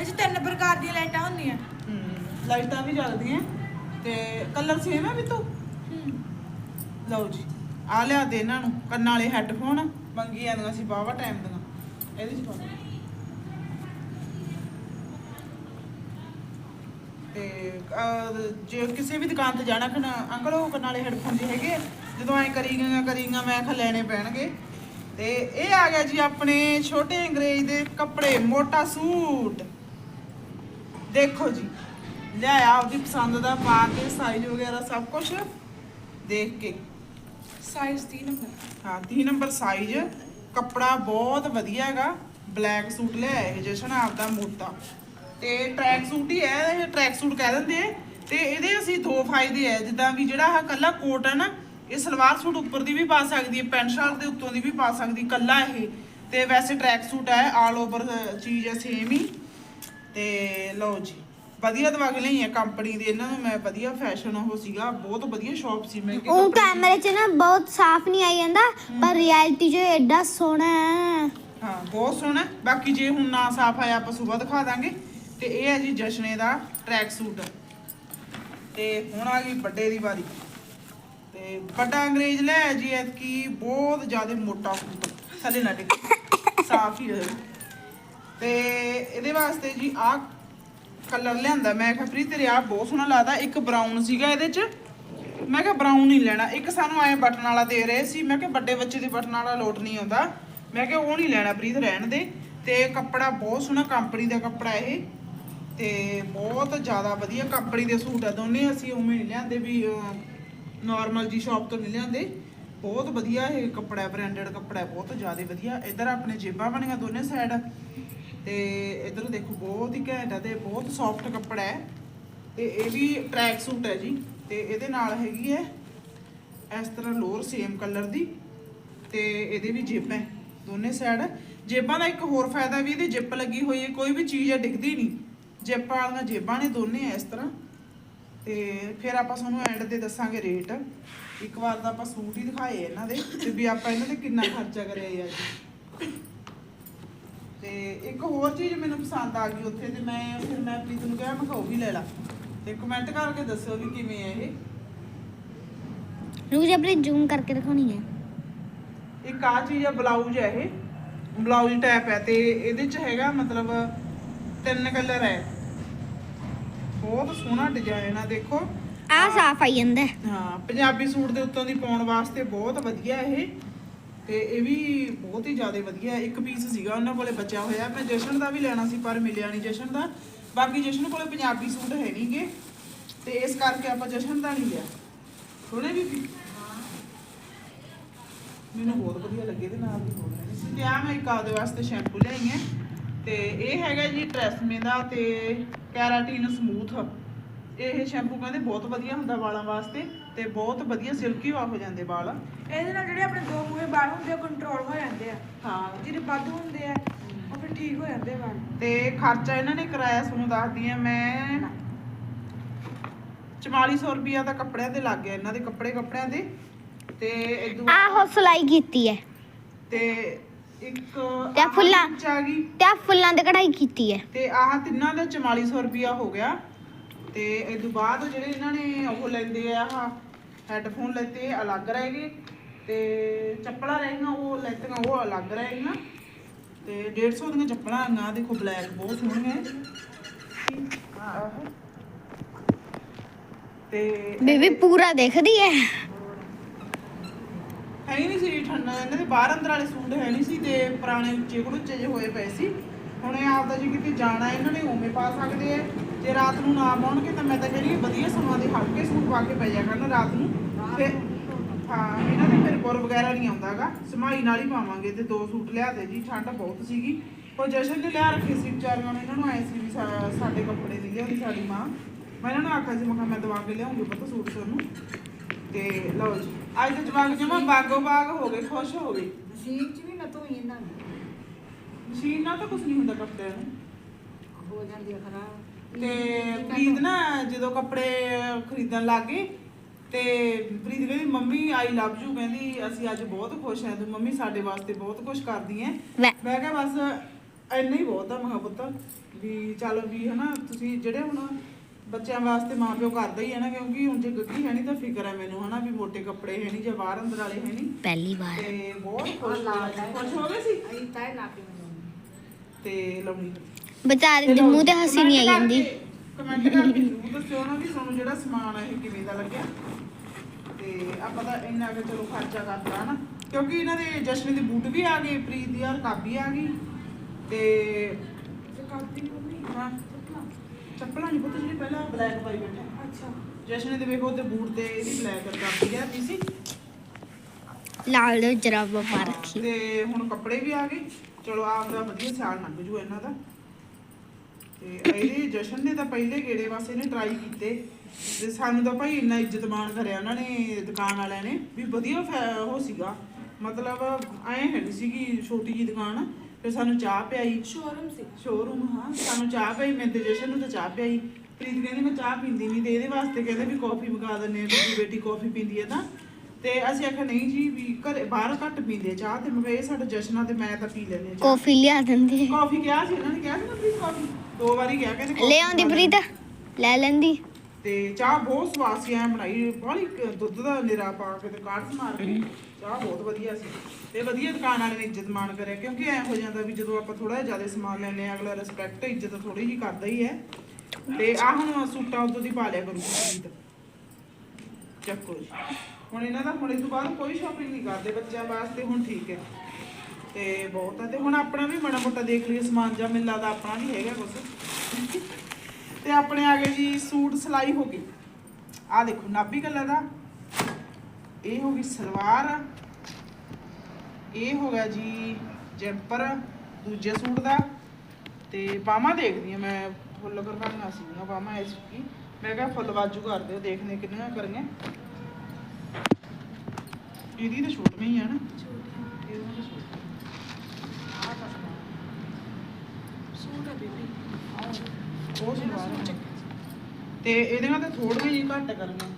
ਅਜੇ ਤਿੰਨ ਪ੍ਰਕਾਰ ਦੀਆਂ ਲਾਈਟਾਂ ਹੁੰਦੀਆਂ। ਹਮ, ਲਾਈਟਾਂ ਵੀ ਜਲਦੀਆਂ। ਤੇ ਕਲਰ ਸੇਮ ਹੈ ਵੀ ਤੂੰ ਲਓ ਜੀ ਆ ਲਿਆ ਦੇ ਇਹਨਾਂ ਨੂੰ ਕੰਨਾਂ ਵਾਲੇ ਹੈੱਡਫੋਨ ਮੰਗੀ ਜਾਂਦੀਆਂ ਸੀ ਬਾਵਾ ਟਾਈਮ ਦੀਆਂ। ਇਹਦੇ ਚ ਪਾ ਦਿਓ। ਤੇ ਅਹ, ਜੇ ਕਿਸੇ ਵੀ ਦੁਕਾਨ ਤੇ ਜਾਣਾ ਕਿ ਅੰਕਲ ਉਹ ਕੰਨਾਂ ਵਾਲੇ ਹੈੱਡਫੋਨ ਜੀ ਹੈਗੇ ਆ? ਜਦੋਂ ਐ ਕਰੀ ਗਈਆਂ ਕਰੀ ਗਈਆਂ ਮੈਂ ਕਿਹਾ ਲੈਣੇ ਪੈਣਗੇ। ਤੇ ਇਹ ਆ ਗਿਆ ਜੀ ਆਪਣੇ ਛੋਟੇ ਅੰਗਰੇਜ਼ ਦੇ ਕੱਪੜੇ ਮੋਟਾ ਸੂਟ। ਦੇਖੋ ਜੀ ਲਿਆਇਆ ਉਹਦੀ ਪਸੰਦ ਦਾ ਪਾ ਕੇ ਸਾਈਜ਼ ਵਗੈਰਾ ਸਭ ਕੁਝ ਦੇਖ ਕੇ। Size 3 number. ਹਾਂ 3 ਨੰਬਰ ਸਾਈਜ਼ ਕੱਪੜਾ ਬਹੁਤ ਵਧੀਆ ਹੈਗਾ। ਬਲੈਕ ਸੂਟ ਲਿਆਇਆ ਇਹ ਜਸ਼ਨ ਆਪਦਾ ਮੋਟਾ। ਤੇ ਟਰੈਕ ਸੂਟ ਹੀ ਹੈ ਇਹ ਟਰੈਕ ਸੂਟ ਕਹਿ ਦਿੰਦੇ ਆ। ਤੇ ਇਹਦੇ ਅਸੀਂ ਦੋ ਫਾਇਦੇ ਆ ਜਿੱਦਾਂ ਵੀ ਜਿਹੜਾ ਆਹ ਕੱਲਾ ਕੋਟ ਹੈ ਨਾ ਇਹ ਸਲਵਾਰ ਸੂਟ ਉੱਪਰ ਦੀ ਵੀ ਪਾ ਸਕਦੀ ਹੈ ਪੈਂਟ ਸ਼ਰਟ ਦੇ ਉੱਤੋਂ ਦੀ ਵੀ ਪਾ ਸਕਦੀ ਕੱਲਾ ਇਹ। ਤੇ ਵੈਸੇ ਟਰੈਕ ਸੂਟ ਹੈ ਆਲ ਓਵਰ ਚੀਜ਼ ਹੈ ਸੇਮ ਹੀ। ਤੇ ਲਓ ਜੀ ਵਧੀਆ ਦਵਾ ਕੇ ਲਈ ਹੈ ਕੰਪਨੀ ਦੇ ਇਹਨਾਂ ਨੂੰ ਮੈਂ ਵਧੀਆ ਫੈਸ਼ਨ ਉਹ ਸੀਗਾ ਬਹੁਤ ਵਧੀਆ ਸ਼ਾਪ ਸੀ ਮੈਂ ਕਿਹਾ ਉਹ ਕੈਮਰੇ 'ਚ ਨਾ ਬਹੁਤ ਸਾਫ਼ ਨਹੀਂ ਆਈ ਜਾਂਦਾ ਪਰ ਰਿਐਲਿਟੀ 'ਚ ਐਡਾ ਸੋਹਣਾ ਹੈ। ਹਾਂ ਬਹੁਤ ਸੋਹਣਾ ਬਾਕੀ ਜੇ ਹੁਣ ਨਾ ਸਾਫ਼ ਆਇਆ ਆਪਾਂ ਸਵੇਰ ਦਿਖਾ ਦਾਂਗੇ। ਤੇ ਇਹ ਹੈ ਜੀ ਜਸ਼ਨੇ ਦਾ ਟਰੈਕ ਸੂਟ ਤੇ ਹੁਣ ਆ ਗਈ ਵੱਡੇ ਦੀ ਵਾਰੀ। ਤੇ ਵੱਡਾ ਅੰਗਰੇਜ਼ ਲੈ ਆਇਆ ਜੀ ਐਤਕੀ, ਬਹੁਤ ਜ਼ਿਆਦਾ ਮੋਟਾ ਸੂਟ ਥੱਲੇ ਨਾ ਡਿੱਗ ਸਾਫ਼ ਹੀ ਰਹੇ। ਤੇ ਇਹਦੇ ਵਾਸਤੇ ਜੀ ਆਹ ਕਲਰ ਲਿਆਂਦਾ, ਮੈਂ ਕਿਹਾ ਪ੍ਰੀਤ ਤੇਰੇ ਆਹ ਬਹੁਤ ਸੋਹਣਾ ਲੱਗਦਾ, ਇੱਕ ਬਰਾਊਨ ਸੀਗਾ ਇਹਦੇ ਚ। ਮੈਂ ਕਿਹਾ ਬਰਾਊਨ ਨਹੀਂ ਲੈਣਾ, ਇੱਕ ਸਾਨੂੰ ਐ ਬਟਨ ਵਾਲਾ ਦੇ ਰਹੇ ਸੀ, ਮੈਂ ਕਿਹਾ ਵੱਡੇ ਬੱਚੇ ਦੇ ਬਟਨ ਵਾਲਾ ਲੋਟ ਨਹੀਂ ਆਉਂਦਾ। ਮੈਂ ਕਿਹਾ ਉਹ ਨਹੀਂ ਲੈਣਾ ਪ੍ਰੀਤ ਰਹਿਣ ਦੇ। ਤੇ ਕੱਪੜਾ ਬਹੁਤ ਸੋਹਣਾ ਕੰਪਨੀ ਦਾ ਕੱਪੜਾ ਇਹ। ਤੇ ਬਹੁਤ ਜ਼ਿਆਦਾ ਵਧੀਆ ਕੰਪਨੀ ਦੇ ਸੂਟ ਆ, ਦੋਨੇ ਅਸੀਂ ਉਵੇਂ ਲਿਆਂਦੇ ਵੀ ਨਾਰਮਲ ਜੀ ਸ਼ਾਪ ਤੋਂ ਨਹੀਂ ਲਿਆਂਦੇ। ਬਹੁਤ ਵਧੀਆ ਇਹ ਕੱਪੜਾ ਬ੍ਰਾਂਡਡ ਕੱਪੜਾ ਬਹੁਤ ਜ਼ਿਆਦਾ ਵਧੀਆ। ਇਧਰ ਆਪਣੇ ਜੇਬਾਂ ਬਣੀਆਂ ਦੋਨੇ ਸਾਈਡ ਤੇ ਇਧਰ ਦੇਖੋ ਬਹੁਤ ਹੀ ਘੈਂਟ ਹੈ ਤੇ ਬਹੁਤ ਸੌਫਟ ਕੱਪੜਾ ਹੈ। ਤੇ ਇਹ ਵੀ ਟਰੈਕ ਸੂਟ ਹੈ ਜੀ। ਤੇ ਇਹਦੇ ਨਾਲ ਹੈਗੀ ਹੈ ਇਸ ਤਰ੍ਹਾਂ ਲੋਅਰ ਸੇਮ ਕਲਰ ਦੀ। ਤੇ ਇਹਦੇ ਵੀ ਜੇਬਾਂ ਹੈ, ਦੋਨੇ ਸਾਈਡ ਜੇਬਾਂ ਦਾ ਇੱਕ ਹੋਰ ਫਾਇਦਾ ਵੀ ਇਹਦੇ ਜਿੱਪ ਲੱਗੀ ਹੋਈ ਹੈ ਕੋਈ ਵੀ ਚੀਜ਼ ਹੈ ਡਿੱਗਦੀ ਨਹੀਂ। ਜਿੱਪ ਵਾਲੀਆਂ ਜੇਬਾਂ ਨੇ ਦੋਨੇ ਇਸ ਤਰ੍ਹਾਂ। ਤੇ ਫਿਰ ਆਪਾਂ ਤੁਹਾਨੂੰ ਐਂਡ ਤੇ ਦੱਸਾਂਗੇ ਰੇਟ ਇੱਕ ਵਾਰ ਤਾਂ ਆਪਾਂ ਸੂਟ ਹੀ ਦਿਖਾਏ ਇਹਨਾਂ ਦੇ ਤੇ ਵੀ ਆਪਾਂ ਇਹਨਾਂ ਤੇ ਕਿੰਨਾ ਖਰਚਾ ਕਰਿਆ ਜੀ ਤੇ ਇੱਕ ਹੋਰ ਚੀਜ਼ ਮੈਨੂੰ ਪਸੰਦ ਆ ਗਈ ਉੱਥੇ ਤੇ ਮੈਂ ਫਿਰ ਮੈਂ ਪ੍ਰੀਤ ਨੂੰ ਕਿਹਾ ਮੈਂ ਕਿਹਾ ਉਹ ਵੀ ਲੈ ਲਾ। ਤੇ ਕਮੈਂਟ ਕਰਕੇ ਦੱਸਿਓ ਵੀ ਕਿਵੇਂ ਹੈ ਇਹ। ਰੁਕ ਜਾ ਆਪਣੇ ਜ਼ੂਮ ਕਰਕੇ ਦਿਖਾਉਣੀ ਹੈ ਇੱਕ ਆ ਚੀਜ਼ ਹੈ ਬਲਾਊਜ਼ ਹੈ ਇਹ। ਬਲਾਊਜ਼ ਟਾਈਪ ਹੈ ਤੇ ਇਹਦੇ ਚ ਹੈਗਾ ਮਤਲਬ ਤਿੰਨ ਕਲਰ ਹੈ ਬਹੁਤ ਸੋਹਣਾ ਡਿਜ਼ਾਈਨ ਆ ਦੇਖੋ। ਆ ਸਾਫ਼ ਆਈ ਜਾਂਦਾ। ਹੈ। ਪੰਜਾਬੀ ਸੂਟ ਦੇ ਉੱਤੋਂ ਦੀ ਪਾਉਣ ਵਾਸਤੇ ਬਹੁਤ ਵਧੀਆ ਇਹ। ਤੇ ਇਹ ਵੀ ਬਹੁਤ ਹੀ ਜ਼ਿਆਦਾ ਵਧੀਆ। ਇੱਕ ਪੀਸ ਸੀਗਾ ਉਹਨਾਂ ਕੋਲੇ ਬਚਿਆ ਹੋਇਆ। ਮੈਂ ਜਸ਼ਨ ਦਾ ਵੀ ਲੈਣਾ ਸੀ ਪਰ ਮਿਲਿਆ ਨਹੀਂ ਜਸ਼ਨ ਦਾ। ਬਾਕੀ ਜਸ਼ਨ ਕੋਲੇ ਪੰਜਾਬੀ ਸੂਟ ਹੈ ਨਹੀਂਗੇ ਤੇ ਇਸ ਕਰਕੇ ਆਪਾਂ ਜਸ਼ਨ ਦਾ ਨਹੀਂ ਲਿਆ। ਸੋਹਣੇ ਵੀ। ਮੈਨੂੰ ਬਹੁਤ ਵਧੀਆ ਲੱਗੇ ਤੇ ਨਾਲ ਵੀ ਹੋਰ ਸੀ ਤੇ ਆ ਮੈਂ ਇੱਕ ਆਪਦੇ ਵਾਸਤੇ ਸ਼ੈਂਪੂ ਲਿਆਈ ਹੈ। ਤੇ ਇਹ ਹੈਗਾ ਜੀ ਟ੍ਰੈਸਮੇ ਦਾ ਤੇ ਕੈਰਾਟਿਨ ਸਮੂਥ। ਇਹ ਸ਼ੈਂਪੂ ਕਹਿੰਦੇ ਬਹੁਤ ਵਧੀਆ ਹੁੰਦਾ ਵਾਲਾਂ ਵਾਸਤੇ ਤੇ ਬਹੁਤ ਵਧੀਆ ਸਿਲਕੀ ਹੋ ਜਾਂਦੇ ਵਾਲ। ਇਹਦੇ ਨਾਲ ਜਿਹੜੇ ਆਪਣੇ ਦੋ ਮੂਹੇ ਵਾਲ ਹੁੰਦੇ ਆ ਕੰਟਰੋਲ ਹੋ ਜਾਂਦੇ ਆ। ਹਾਂ। ਜਿਹੜੇ ਵੱਧ ਹੁੰਦੇ ਆ ਉਹ ਫਿਰ ਠੀਕ ਹੋ ਜਾਂਦੇ ਵਾਲ। ਤੇ ਖਰਚਾ ਇਹਨਾਂ ਨੇ ਕਰਾਇਆ ਤੁਹਾਨੂੰ ਦੱਸਦੀ ਆ ਮੈਂ। 4400 ਰੁਪਿਆ ਦਾ ਕੱਪੜਿਆਂ ਤੇ ਲੱਗ ਗਿਆ ਇਹਨਾਂ ਦੇ ਕੱਪੜੇ ਕੱਪੜਿਆਂ ਦੇ। ਤੇ ਆਹੋ ਸਿਲਾਈ ਕੀਤੀ ਹੈ। ਤੇ ਇੱਕ ਤੇ ਆਹ ਫੁੱਲਾਂ। ਵਿੱਚ ਆ ਗਈ। ਤੇ ਆ ਫੁੱਲਾਂ ਦੀ ਕਢਾਈ ਕੀਤੀ ਹੈ। ਤੇ ਆਹ ਤਿੰਨਾਂ ਦਾ 4400 ਰੁਪਿਆ ਹੋ ਗਿਆ। ਤੇ ਇਹ ਤੋਂ ਬਾਅਦ ਜਿਹੜੇ ਇਹਨਾਂ ਨੇ ਉਹ ਲੈਂਦੇ ਆ ਆਹ ਹੈੱਡਫੋਨ ਲੈਤੇ ਅਲੱਗ ਰਹਿ ਗਏ। ਤੇ ਚੱਪਲਾਂ ਰਹਿਗੀਆਂ ਉਹ ਲੈਤੀਆਂ ਉਹ ਅਲੱਗ ਰਹਿਗੀਆਂ ਤੇ 150 ਦੀਆਂ ਚੱਪਲਾਂ ਆਈਆਂ ਦੇਖੋ ਬਲੈਕ ਬਹੁਤ ਸੋਹਣੀਆਂ ਆਹ। ਤੇ ਬੇਬੀ ਪੂਰਾ ਦੇਖਦੀ ਹੈ। ਹੈ ਹੀ ਨਹੀਂ ਸੀ ਠੰਡਾ, ਇਹਨਾਂ ਦੇ ਬਾਹਰ ਅੰਦਰ ਵਾਲੇ ਸੂਟ ਹੈ ਨਹੀਂ ਸੀ ਤੇ ਪੁਰਾਣੇ ਉੱਚੇ ਘੜੁੱਚੇ ਜਿਹੇ ਹੋਏ ਪਏ ਸੀ। ਹੁਣ ਇਹ ਆਪਦਾ ਜੇ ਕਿਤੇ ਜਾਣਾ, ਇਹਨਾਂ ਨੇ ਉਵੇਂ ਪਾ ਸਕਦੇ ਆ। ਜੇ ਰਾਤ ਨੂੰ ਨਾ ਪਾਉਣਗੇ ਤਾਂ ਮੈਂ ਤਾਂ ਕਹਿੰਦੀ ਹਾਂ ਵਧੀਆ ਸਮਾਂ ਦੇ ਹਲਕੇ ਸੂਟ ਪਾ ਕੇ ਪੈ ਜਾ ਕਰਨ ਰਾਤ ਨੂੰ। ਫਿਰ ਹਾਂ, ਇਹਨਾਂ ਦੇ ਫਿਰ ਬੁਰ ਵਗੈਰਾ ਨਹੀਂ ਆਉਂਦਾਗਾ ਸਮਾਈ ਨਾਲ ਹੀ ਪਾਵਾਂਗੇ ਤੇ ਦੋ ਸੂਟ ਲਿਆ ਦੇ ਜੀ, ਠੰਡ ਬਹੁਤ ਸੀਗੀ। ਉਹ ਜਸ਼ਨ ਨੇ ਲਿਆ ਰੱਖੇ ਸੀ ਵਿਚਾਰੀਆਂ ਨੇ, ਇਹਨਾਂ ਨੂੰ ਆਏ ਸੀ ਵੀ ਸਾਡੇ ਕੱਪੜੇ ਨਹੀਂ ਲਿਆਉਂਦੀ ਸਾਡੀ ਮਾਂ। ਮੈਂ ਇਹਨਾਂ ਨੂੰ ਆਖਿਆ ਸੀ, ਮੈਂ ਕਿਹਾ ਮੈਂ ਦਵਾ ਕੇ ਲਿਆਉਂਗੀ ਪਤਾ ਸੂਟ ਸਾਨੂੰ ਤੇ ਲਓ ਜੀ। ਅੱਜ ਤੇ ਜਵਾਕ ਜਮਾ ਬਾਗੋ ਬਾਗ ਹੋ ਗਏ ਖੁਸ਼ ਹੋ ਗਏ। ਮਸ਼ੀਨ 'ਚ ਵੀ ਨਾ ਧੋਈ ਇਹਨਾਂ ਨੂੰ ਮਸ਼ੀਨ ਨਾਲ ਤਾਂ ਕੁਝ ਨਹੀਂ ਹੁੰਦਾ ਕੱਪੜਿਆਂ ਨੂੰ। ਹੋ ਜਾਂਦੀ ਆ ਖਰਾਬ। ਤੇ ਪ੍ਰੀਤ ਨਾ ਜਦੋਂ ਕੱਪੜੇ ਖਰੀਦਣ ਲੱਗੇ ਤੇ ਪ੍ਰੀਤ ਕਹਿੰਦੀ ਮੰਮੀ ਆਈ ਲਵ ਯੂ ਕਹਿੰਦੀ ਅਸੀਂ ਅੱਜ ਬਹੁਤ ਖੁਸ਼ ਹਾਂ। ਤੂੰ ਮੰਮੀ ਸਾਡੇ ਵਾਸਤੇ ਬਹੁਤ ਕੁਝ ਕਰਦੀ ਹੈ। ਮੈਂ ਮੈਂ ਕਿਹਾ ਬਸ ਇੰਨਾ ਹੀ ਬਹੁਤ ਆ ਮੈਂ ਪੁੱਤ ਵੀ ਚੱਲ ਵੀ ਹਨਾ ਤੁਸੀਂ ਜਿਹੜੇ ਹੁਣ ਬੱਚਿਆਂ ਵਾਸਤੇ ਮਾਪਿਓ ਕਰਦਾ ਹੀ ਹੈ ਨਾ ਕਿਉਂਕਿ ਹੁਣ ਜੇ ਗੱਗੀ ਹੈ ਨਹੀਂ ਤਾਂ ਫਿਕਰ ਹੈ ਮੈਨੂੰ ਹਨਾ ਵੀ ਮੋਟੇ ਕੱਪੜੇ ਹੈ ਨਹੀਂ ਜਾਂ ਬਾਹਰ ਅੰਦਰ ਵਾਲੇ ਹੈ ਨਹੀਂ ਪਹਿਲੀ ਵਾਰ। ਤੇ ਬਹੁਤ ਖੁਸ਼ ਖੁਸ਼ ਹੋ ਗਏ ਸੀ? ਅਸੀਂ ਤਾਂ ਨਾ ਪੀਉਂਦੇ ਤੇ ਲਵਲੀ ਵਿਚਾਰੇ ਦੇ ਮੂੰਹ ਤੇ ਹੱਸੀ ਨਹੀਂ ਆਈ ਜਾਂਦੀ। ਕਮੈਂਟ ਕਰਕੇ ਜ਼ਰੂਰ ਦੱਸਿਓ ਨਾ ਵੀ ਤੁਹਾਨੂੰ ਜਿਹੜਾ ਸਮਾਨ ਹੈ ਇਹ ਕਿਵੇਂ ਦਾ ਲੱਗਿਆ। ਤੇ ਆਪਾਂ ਤਾਂ ਇੰਨਾ ਕਿ ਚਲੋ ਖਰਚਾ ਕਰਤਾ ਹਨਾ। ਕਿਉਂਕਿ ਇਹਨਾਂ ਦੇ ਜਸ਼ਨ ਦੇ ਬੂਟ ਵੀ ਆ ਗਏ ਪ੍ਰੀਤ ਦੀ ਯਾਰ ਕਾਬੀ ਆ ਗਈ। ਤੇ ਕਾਪੀ ਮੰਮੀ ਹਾਂ। ਚੱਪਲਾਂ ਨਹੀਂ ਪਤਾ ਜਿਹੜੀ ਪਹਿਲਾਂ ਬਲੈਕ ਪਾਈ ਬੈਠਾ। ਅੱਛਾ। ਜਸ਼ਨ ਦੇ ਵੇਖੋ ਤੇ ਬੂਟ ਤੇ ਇਹਦੀ ਬਲੈਕ ਕਾਬੀ ਆ ਵੀ ਸੀ? ਲਾਲ ਜਰਾਬਾ ਪਾ ਰੱਖੀ। ਤੇ ਹੁਣ ਕੱਪੜੇ ਵੀ ਆ ਗਏ। ਚਲੋ ਆਪਦਾ ਵਧੀਆ ਸਿਆਲ ਲੰਘ ਜੂ ਇਹਨਾਂ ਦਾ। ਤੇ ਇਹਦੇ ਜਸ਼ਨ ਨੇ ਤਾਂ ਪਹਿਲੇ ਗੇੜੇ ਵਾਸਤੇ ਨੇ ਟਰਾਈ ਕੀਤੇ। ਤੇ ਸਾਨੂੰ ਤਾਂ ਭਾਈ ਇੰਨਾ ਇੱਜ਼ਤ ਮਾਣ ਕਰਿਆ ਉਹਨਾਂ ਨੇ ਦੁਕਾਨ ਵਾਲਿਆਂ ਨੇ ਵੀ ਵਧੀਆ ਫੈ- ਉਹ ਸੀਗਾ। ਮਤਲਬ ਐ ਹੈ ਨਹੀਂ ਸੀਗੀ ਛੋਟੀ ਜੀ ਦੁਕਾਨ। ਫਿਰ ਸਾਨੂੰ ਚਾਹ ਪਿਆਈ। ਸ਼ੋਰੂਮ ਸੀ। ਸ਼ੋਰੂਮ ਹਾਂ ਸਾਨੂੰ ਚਾਹ ਪਈ ਮੈਂ ਤੇ ਜਸ਼ਨ ਨੂੰ ਤਾਂ ਚਾਹ ਪਿਆਈ। ਪ੍ਰੀਤ ਕਹਿੰਦੀ ਮੈਂ ਚਾਹ ਪੀਂਦੀ ਨਹੀਂ ਤੇ ਇਹਦੇ ਵਾਸਤੇ ਕਹਿੰਦੇ ਵੀ ਕਾਫੀ ਮੰਗਾ ਦਿੰਦੇ ਆ ਬੇਟੀ ਕਾਫੀ ਪੀਂਦੀ ਹੈ ਤਾਂ। ਤੇ ਅਸੀਂ ਆਖਿਆ ਨਹੀਂ ਜੀ ਵੀ ਘਰੇ ਬਾਹਰ ਘੱਟ ਪੀਂਦੇ ਆ ਚਾਹ ਤੇ। ਮੈਂ ਕਿਹਾ ਇਹ ਸਾਡਾ ਜਸ਼ਨ ਆ ਤੇ ਮੈਂ ਤਾਂ ਪੀ ਲੈਂਦੇ ਆ ਚਾਹ। ਕੌਫੀ ਲਿਆ ਦਿੰਦੇ ਕਾਫੀ ਕਿਹਾ ਸੀ ਇਹਨਾਂ ਨੇ ਕਿਹਾ ਸੀ ਨਾ ਪ੍ਰੀਤ ਕਾਫੀ ਦੋ ਵਾਰੀ ਕਿਹਾ ਕਹਿੰਦੇ ਲੈ ਆਉਂਦੀ ਪ੍ਰੀਤ ਲੈ ਲੈਂਦੀ। ਤੇ ਚਾਹ ਬਹੁਤ ਸਵਾਦ ਸੀ, ਐ ਬਣਾਈ, ਬਾਹਲੀ ਦੁੱਧ ਦਾ ਨਿਰਾ ਪਾ ਕੇ ਤੇ ਕਾਢ ਮਾਰ ਕੇ। ਚਾਹ ਬਹੁਤ ਵਧੀਆ ਸੀ। ਤੇ ਵਧੀਆ ਦੁਕਾਨ ਵਾਲੇ ਨੇ ਇੱਜ਼ਤ ਮਾਣ ਕਰਿਆ, ਕਿਉਂਕਿ ਐ ਹੋ ਜਾਂਦਾ ਵੀ ਜਦੋਂ ਆਪਾਂ ਥੋੜਾ ਜ਼ਿਆਦਾ ਸਮਾਨ ਲੈਨੇ ਆ ਅਗਲਾ ਰਿਸਪੈਕਟ ਇੱਜ਼ਤ ਥੋੜੀ ਜੀ ਕਰਦਾ ਹੀ ਹੈ। ਤੇ ਆ ਹੁਣ ਸੂਟਾਂ ਉਦੋਂ ਦੀ ਪਾ ਲਿਆ ਕਰੂਗੀ ਪ੍ਰੀਤ ਚੱਕੋ ਜੀ। ਹੁਣ ਇਹਨਾਂ ਦਾ ਹੁਣ ਇਸ ਤੋਂ ਬਾਅਦ ਕੋਈ ਸ਼ਾਪਿੰਗ ਨਹੀਂ ਕਰਦੇ ਬੱਚਿਆਂ ਵਾਸਤੇ, ਹੁਣ ਠੀਕ ਹੈ। ਤੇ ਬਹੁਤ ਆ, ਤੇ ਹੁਣ ਆਪਣਾ ਵੀ ਮਾੜਾ ਮੋਟਾ ਦੇਖ ਲਈਏ, ਸਮਾਨ ਜਾਂ ਮੈਨੂੰ ਲੱਗਦਾ ਆਪਣਾ ਵੀ ਹੈਗਾ ਕੁਝ ਤੇ ਆਪਣੇ ਆ ਗਏ ਜੀ, ਸੂਟ ਸਿਲਾਈ ਹੋ ਗਈ। ਆ ਦੇਖੋ, ਨਾਭੀ ਕਲਰ ਦਾ। ਇਹ ਹੋ ਗਈ ਸਲਵਾਰ। ਇਹ ਹੋ ਗਿਆ ਜੀ ਜੈਂਪਰ, ਦੂਜੇ ਸੂਟ ਦਾ। ਤੇ ਬਾਹਾਂ ਦੇਖਦੀ ਆ ਮੈਂ, ਫੁੱਲ ਕਰਵਾਉਣਾ ਸੀ ਬਾਹਾਂ ਇਸ ਕੀ। ਮੈਂ ਕਿਹਾ ਫੁੱਲ ਬਾਜੂ ਕਰ ਦਿਓ, ਦੇਖਦੇ ਕਿੰਨੀਆਂ ਕਰੀਆਂ। ਇਹਦੀ ਤਾਂ ਛੋਟ ਨਹੀਂ ਆ ਨਾ। ਸੂਟ ਹੈ ਬੇਬੀ। ਉਹ ਸਲਵਾਰ ਹੈ। ਤੇ ਇਹਦੇ ਨਾਲ ਤਾਂ ਥੋੜੀਆਂ ਜਿਹੀ ਘੱਟ ਕਰਨੀਆਂ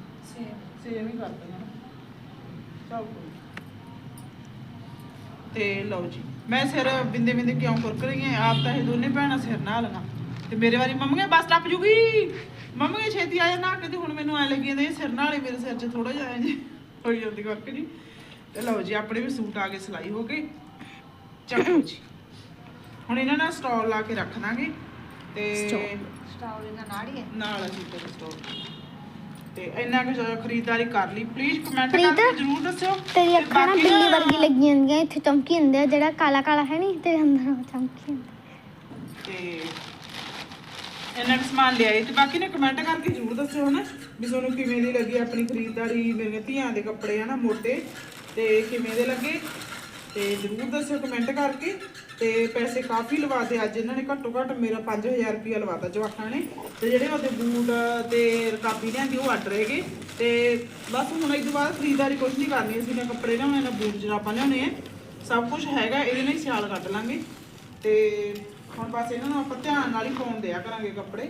ਸੇਮ ਹੀ ਕਰ ਦੇਣਾ ਕੋਈ ਨੀ। ਤੇ ਲਓ ਜੀ ਮੈਂ ਸਿਰ ਬਿੰਦੇ ਬਿੰਦੇ ਕਿਉਂ ਕੁਰਕ ਰਹੀ ਹਾਂ? ਆਪ ਤਾਂ ਇਹ ਦੋਨੇ ਭੈਣਾਂ ਸਿਰ ਨਾ। ਲਗਾ ਤੇ ਮੇਰੇ ਵਾਰੀ ਮੰਮੀਆਂ ਬਸ ਟੱਪ ਜੂਗੀ। ਮੰਮੀਆਂ ਛੇਤੀ ਆ ਜਾ ਨਾ ਕਿਤੇ ਹੁਣ ਮੈਨੂੰ ਐ ਲੱਗੀ ਜਾਂਦਾ ਇਹ ਸਿਰ ਨਾਲੇ ਮੇਰੇ ਸਿਰ 'ਚ ਥੋੜਾ ਜਿਹਾ ਜੀ ਹੋਈ ਜਾਂਦੀ ਕੁਰਕ ਜੀ। ਤੇ ਲਓ ਜੀ ਆਪਣੇ ਵੀ ਸੂਟ ਆ ਗਏ ਸਿਲਾਈ ਹੋ ਗਏ। ਚੱਕੋ ਜੀ। ਹੁਣ ਇਹਨਾਂ ਨਾਲ ਸਟਾਲ ਲਾ ਕੇ ਰੱਖ ਦਾਂਗੇ। ਤੇ ਹੈ ਨਾਲ ਅਸੀਂ ਤੇ ਸਟੋਰ ਤੇ। ਇੰਨਾ ਕੁ ਜ਼ਿਆਦਾ ਖਰੀਦਦਾਰੀ ਕਰ ਲਈ। ਪਲੀਜ਼ ਕਮੈਂਟ ਕਰਕੇ ਜ਼ਰੂਰ ਦੱਸਿਓ। ਤੇਰੀ ਤੇ ਅੱਖਾਂ ਨਾ ਬਾਕੀ ਬਿੱਲੀ ਵਰਗੀ ਲੱਗੀਆਂ ਹੁੰਦੀਆਂ ਇੱਥੇ ਚਮਕੀ ਹੁੰਦੇ ਆ ਜਿਹੜਾ ਕਾਲਾ ਕਾਲਾ ਹੈ ਨਹੀਂ ਤੇਰੇ ਅੰਦਰ ਉਹ ਚਮਕੀ ਹੁੰਦਾ। ਤੇ ਇੰਨਾ ਕੁ ਸਮਾਨ ਲਿਆਏ। ਤੇ ਬਾਕੀ ਨੇ ਕਮੈਂਟ ਕਰਕੇ ਜ਼ਰੂਰ ਦੱਸਿਓ ਹਨਾ ਵੀ ਤੁਹਾਨੂੰ ਕਿਵੇਂ ਦੀ ਲੱਗੀ ਆਪਣੀ ਖਰੀਦਦਾਰੀ ਮੇਰੀਆਂ ਧੀਆਂ ਦੇ ਕੱਪੜੇ ਹਨਾ ਮੋਟੇ। ਤੇ ਕਿਵੇਂ ਦੇ ਲੱਗੇ? ਤੇ ਜ਼ਰੂਰ ਦੱਸਿਓ ਕਮੈਂਟ ਕਰਕੇ। ਤੇ ਪੈਸੇ ਕਾਫੀ ਲਵਾਤੇ ਅੱਜ ਇਹਨਾਂ ਨੇ ਘੱਟੋ ਘੱਟ ਮੇਰਾ 5000 ਰੁਪਇਆ ਲਵਾਤਾ ਜਵਾਕਾਂ ਨੇ। ਤੇ ਜਿਹੜੇ ਉਹਦੇ ਬੂਟ ਤੇ ਰਕਾਬੀ ਲਿਆਂਦੀ, ਉਹ ਅੱਡ ਰਹੇਗੇ ਤੇ ਬਸ ਹੁਣ ਇਸ ਤੋਂ ਬਾਅਦ ਖਰੀਦਦਾਰੀ ਕੁਝ ਨਹੀਂ ਕਰਨੀ, ਅਸੀਂ ਨੇ ਕੱਪੜੇ ਲਿਆਉਣੇ, ਨਾ ਬੂਟ ਜਰਾਬਾਂ ਲਿਆਉਣੇ ਆ। ਸਭ ਕੁਝ ਹੈਗਾ, ਇਹਦੇ ਨਾਲ ਹੀ ਸਿਆਲ ਕੱਢ ਲਾਂਗੇ। ਤੇ ਹੁਣ ਬਸ ਇਹਨਾਂ ਨੂੰ ਆਪਾਂ ਧਿਆਨ ਨਾਲ ਹੀ ਪਾਉਣ ਦਿਆ ਕਰਾਂਗੇ ਕੱਪੜੇ।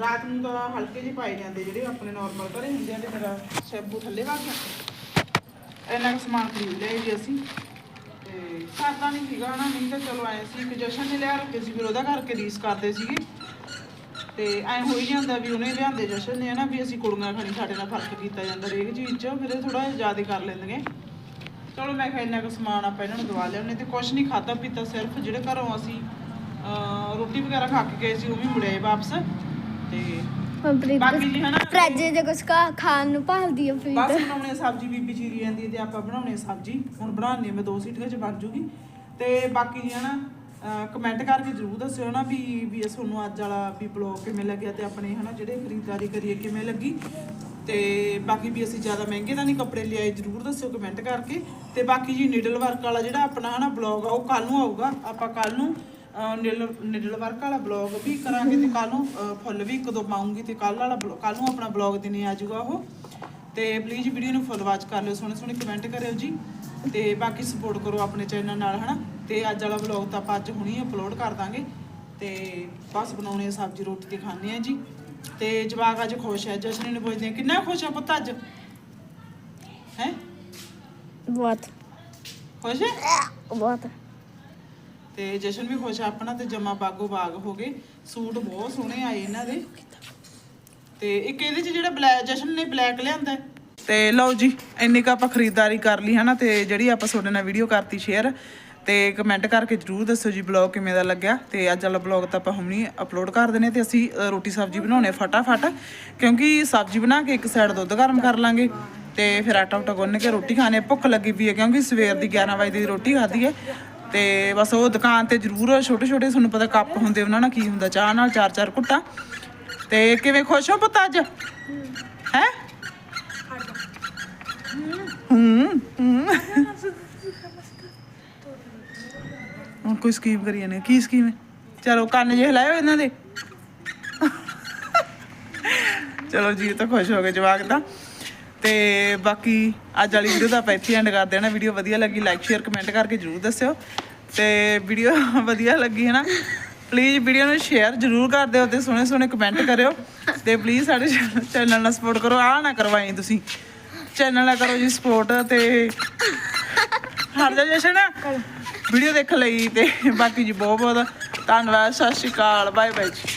ਰਾਤ ਨੂੰ ਤਾਂ ਹਲਕੇ ਜਿਹੇ ਪਾਏ ਜਾਂਦੇ ਜਿਹੜੇ ਆਪਣੇ ਨਾਰਮਲ ਘਰੇ ਹੁੰਦੇ ਆ ਤੇ ਮੇਰਾ ਸ਼ੈਂਪੂ ਥੱਲੇ ਵਾ ਗਿਆ ਇੰਨਾ ਕੁ ਸਮਾਨ ਖਰੀਦ ਲਿਆ ਜੀ ਅਸੀਂ। ਤੇ ਸਾਦਾ ਨਹੀਂ ਸੀਗਾ ਨਾ, ਨਹੀਂ ਤਾਂ ਚਲੋ ਆਏ ਸੀ। ਇੱਕ ਜਸ਼ਨ ਨੇ ਲਿਆ ਰੱਖੇ ਸੀ, ਫਿਰ ਉਹਦਾ ਕਰਕੇ ਰੀਸ ਕਰਦੇ ਸੀਗੇ। ਤੇ ਐ ਹੋਈ ਜਾਂਦਾ ਵੀ ਉਹਨੇ ਲਿਆਂਦੇ ਜਸ਼ਨ ਨੇ ਨਾ ਵੀ ਅਸੀਂ ਕੁੜੀਆਂ ਖਾਣੀ ਸਾਡੇ ਨਾਲ ਫ਼ਰਕ ਕੀਤਾ ਜਾਂਦਾ ਰੇਗ ਚੀਜ਼ 'ਚ, ਫਿਰ ਥੋੜਾ ਜ਼ਿਆਦਾ ਕਰ ਲੈਂਦੇ ਚਲੋ ਮੈਂ ਕਿਹਾ ਇੰਨਾ ਕੁ ਸਮਾਨ ਆਪਾਂ ਇਹਨਾਂ ਨੂੰ ਦਵਾ ਲਿਆਉਣੇ ਤੇ ਕੁਛ ਨਹੀਂ ਖਾਦਾ ਪੀਤਾ, ਸਿਰਫ ਜਿਹੜੇ ਘਰੋਂ ਅਸੀਂ ਰੋਟੀ ਵਗੈਰਾ ਖਾ ਕੇ ਗਏ ਸੀ, ਉਹ ਵੀ ਮੁੜਿਆ ਵਾਪਸ। ਤੇ ਪ੍ਰੀਤ ਬਾਕੀ ਜੀ ਹਨਾ ਫਰਿੱਜ ਕੁਝ ਖਾਣ ਨੂੰ ਭਾਲਦੀ ਆ ਬਸ ਪ੍ਰੀਤ ਬਣਾਉਣੇ ਸਬਜ਼ੀ ਬੀਬੀ ਚੀਰੀ ਜਾਂਦੀ ਹੈ ਤੇ ਆਪਾਂ ਬਣਾਉਣੇ ਆ ਸਬਜ਼ੀ। ਹੁਣ ਬਣਾਉਣੀ ਮੈਂ ਦੋ ਸੀਟੀਆਂ 'ਚ ਬਣ ਜੂਗੀ। ਤੇ ਬਾਕੀ ਜੀ ਹਨਾ ਕਮੈਂਟ ਕਰਕੇ ਜਰੂਰ ਦੱਸਿਓ ਨਾ ਵੀ ਵੀ ਇਹ ਤੁਹਾਨੂੰ ਅੱਜ ਵਾਲਾ ਵੀ ਬਲੌਗ ਕਿਵੇਂ ਲੱਗਿਆ ਤੇ ਆਪਣੇ ਹਨਾ ਜਿਹੜੇ ਖਰੀਦਦਾਰੀ ਕਰੀਏ ਕਿਵੇਂ ਲੱਗੀ। ਤੇ ਬਾਕੀ ਵੀ ਅਸੀਂ ਜ਼ਿਆਦਾ ਮਹਿੰਗੇ ਤਾਂ ਨਹੀਂ ਕੱਪੜੇ ਲਿਆਏ ਜਰੂਰ ਦੱਸਿਓ ਕਮੈਂਟ ਕਰਕੇ। ਤੇ ਬਾਕੀ ਜੀ ਨੀਡਲ ਵਰਕ ਵਾਲਾ ਜਿਹੜਾ ਆਪਣਾ ਹਨਾ ਬਲੌਗ ਆ ਉਹ ਕੱਲ ਨੂੰ ਆਊਗਾ। ਆਪਾਂ ਕੱਲ ਨੂੰ ਨੀਡਲ ਨੀਡਲ ਵਰਕ ਵਾਲਾ ਬਲੌਗ ਵੀ ਕਰਾਂਗੇ ਤੇ ਕੱਲ ਨੂੰ ਫੁੱਲ ਵੀ ਇੱਕ ਦੋ ਪਾਉਂਗੀ ਤੇ ਕੱਲ ਵਾਲਾ ਕੱਲ ਨੂੰ ਆਪਣਾ ਬਲੌਗ ਦਿਨੇ ਆ ਜਾਊਗਾ ਉਹ। ਤੇ ਪਲੀਜ਼ ਵੀਡੀਓ ਨੂੰ ਫੁੱਲ ਵਾਚ ਕਰ ਲਿਓ ਸੋਹਣੇ ਸੋਹਣੇ ਕਮੈਂਟ ਕਰਿਓ ਜੀ। ਤੇ ਬਾਕੀ ਸਪੋਰਟ ਕਰੋ ਆਪਣੇ ਚੈਨਲ ਨਾਲ ਹਨਾ? ਤੇ ਅੱਜ ਵਾਲਾ ਵਲੌਗ ਤਾਂ ਆਪਾਂ ਅੱਜ ਹੁਣੀ ਅਪਲੋਡ ਕਰ ਦਾਂਗੇ। ਤੇ ਬਸ ਬਣਾਉਣੇ ਸਬਜ਼ੀ ਰੋਟੀ ਤੇ ਖਾਣੇ ਆ ਜੀ। ਤੇ ਜਵਾਕ ਅੱਜ ਖੁਸ਼ ਹੈ ਜਸ਼ਨ ਨੂੰ ਪੁੱਛਦੇ ਕਿੰਨਾ ਖੁਸ਼ ਆ ਪੁੱਤ ਅੱਜ? ਹੈ? ਬਹੁਤ। ਖੁਸ਼ ਹੈ ਬਹੁਤ। ਤੇ ਜਸ਼ਨ ਵੀ ਖੁਸ਼ ਆ ਆਪਣਾ ਤੇ ਜਮਾ ਬਾਗੋ ਬਾਗ ਹੋ ਗਏ। ਸੂਟ ਬਹੁਤ ਸੋਹਣੇ ਆਏ ਇਹਨਾਂ ਦੇ। ਤੇ ਇੱਕ ਇਹਦੇ ਚ ਜਿਹੜਾ ਬਲੈਕ ਜਸ਼ਨ ਨੇ ਬਲੈਕ ਲਿਆਂਦਾ ਤੇ ਲਓ ਜੀ, ਇੰਨੀ ਕ ਆਪਾਂ ਖਰੀਦਦਾਰੀ ਕਰ ਲਈ ਹਨਾ ਤੇ ਜਿਹੜੀ ਆਪਾਂ ਤੁਹਾਡੇ ਨਾਲ ਵੀਡੀਓ ਕਰਤੀ ਸ਼ੇਅਰ, ਤੇ ਕਮੈਂਟ ਕਰਕੇ ਜਰੂਰ ਦੱਸਿਓ ਜੀ ਬਲੌਗ ਕਿਵੇਂ ਦਾ ਲੱਗਿਆ। ਤੇ ਅੱਜ ਵਾਲਾ ਬਲੌਗ ਤਾਂ ਆਪਾਂ ਹੁਣੀ ਅਪਲੋਡ ਕਰ ਦਿੰਨੇ ਤੇ ਅਸੀਂ ਰੋਟੀ ਸਬਜ਼ੀ ਬਣਾਉਣੇ ਫਟਾਫਟ, ਕਿਉਂਕਿ ਸਬਜ਼ੀ ਬਣਾ ਕੇ ਇੱਕ ਸਾਈਡ ਦੁੱਧ ਗਰਮ ਕਰ ਲਾਂਗੇ। ਤੇ ਫਿਰ ਆਟਾ ਉਟਾ ਗੁੰਨ ਕੇ ਰੋਟੀ ਖਾਣੇ ਭੁੱਖ ਲੱਗੀ ਪਈ ਹੈ ਕਿਉਂਕਿ ਸਵੇਰ ਦੀ 11 ਵਜੇ ਦੀ ਰੋਟੀ ਖਾਧੀ ਹੈ। ਤੇ ਬਸ ਉਹ ਦੁਕਾਨ ਤੇ ਜ਼ਰੂਰ ਛੋਟੇ ਛੋਟੇ ਤੁਹਾਨੂੰ ਪਤਾ ਕੱਪ ਹੁੰਦੇ, ਉਹਨਾਂ ਨਾਲ ਕੀ ਹੁੰਦਾ, ਚਾਹ ਨਾਲ ਚਾਰ ਚਾਰ ਘੁੱਟਾਂ। ਤੇ ਕਿਵੇਂ ਖੁਸ਼ ਹੋ ਪੁੱਤ ਅੱਜ? ਹੈ? ਹੂੰ ਹੂੰ। ਹੁਣ ਕੋਈ ਸਕੀਮ ਕਰੀ ਜਾਂਦੇ ਕੀ ਸਕੀਮ ਹੈ? ਚਲੋ, ਕੰਨ ਜੇ ਹਿਲਾਇਓ ਇਹਨਾਂ ਦੇ। ਚਲੋ ਜੀ, ਇਹ ਤਾਂ ਖੁਸ਼ ਹੋ ਗਏ ਜਵਾਕ ਤਾਂ। ਤੇ ਬਾਕੀ ਅੱਜ ਵਾਲੀ ਵੀਡੀਓ ਦਾ ਆਪਾਂ ਇੱਥੇ ਐਂਡ ਕਰ ਦੇਣਾ ਵੀਡੀਓ ਵਧੀਆ ਲੱਗੀ ਲਾਈਕ ਸ਼ੇਅਰ ਕਮੈਂਟ ਕਰਕੇ ਜਰੂਰ ਦੱਸਿਓ। ਤੇ ਵੀਡੀਓ ਵਧੀਆ ਲੱਗੀ ਹੈ ਨਾ ਪਲੀਜ਼ ਵੀਡੀਓ ਨੂੰ ਸ਼ੇਅਰ ਜਰੂਰ ਕਰ ਦਿਓ ਤੇ ਸੋਹਣੇ ਸੋਹਣੇ ਕਮੈਂਟ ਕਰਿਓ। ਤੇ ਪਲੀਜ਼ ਸਾਡੇ ਚੈਨਲ ਨਾਲ ਸਪੋਰਟ ਕਰੋ। ਆਹ ਨਾ ਕਰਵਾਈ ਤੁਸੀਂ। ਚੈਨਲ ਨਾਲ ਕਰੋ ਜੀ ਸਪੋਰਟ ਤੇ ਹਰ ਜਾ ਜਸ਼ਨ। ਵੀਡੀਓ ਦੇਖ ਲਈ ਤੇ ਬਾਕੀ ਜੀ ਬਹੁਤ ਬਹੁਤ ਧੰਨਵਾਦ, ਸਤਿ ਸ਼੍ਰੀ ਅਕਾਲ ਬਾਏ ਬਾਏ ਜੀ।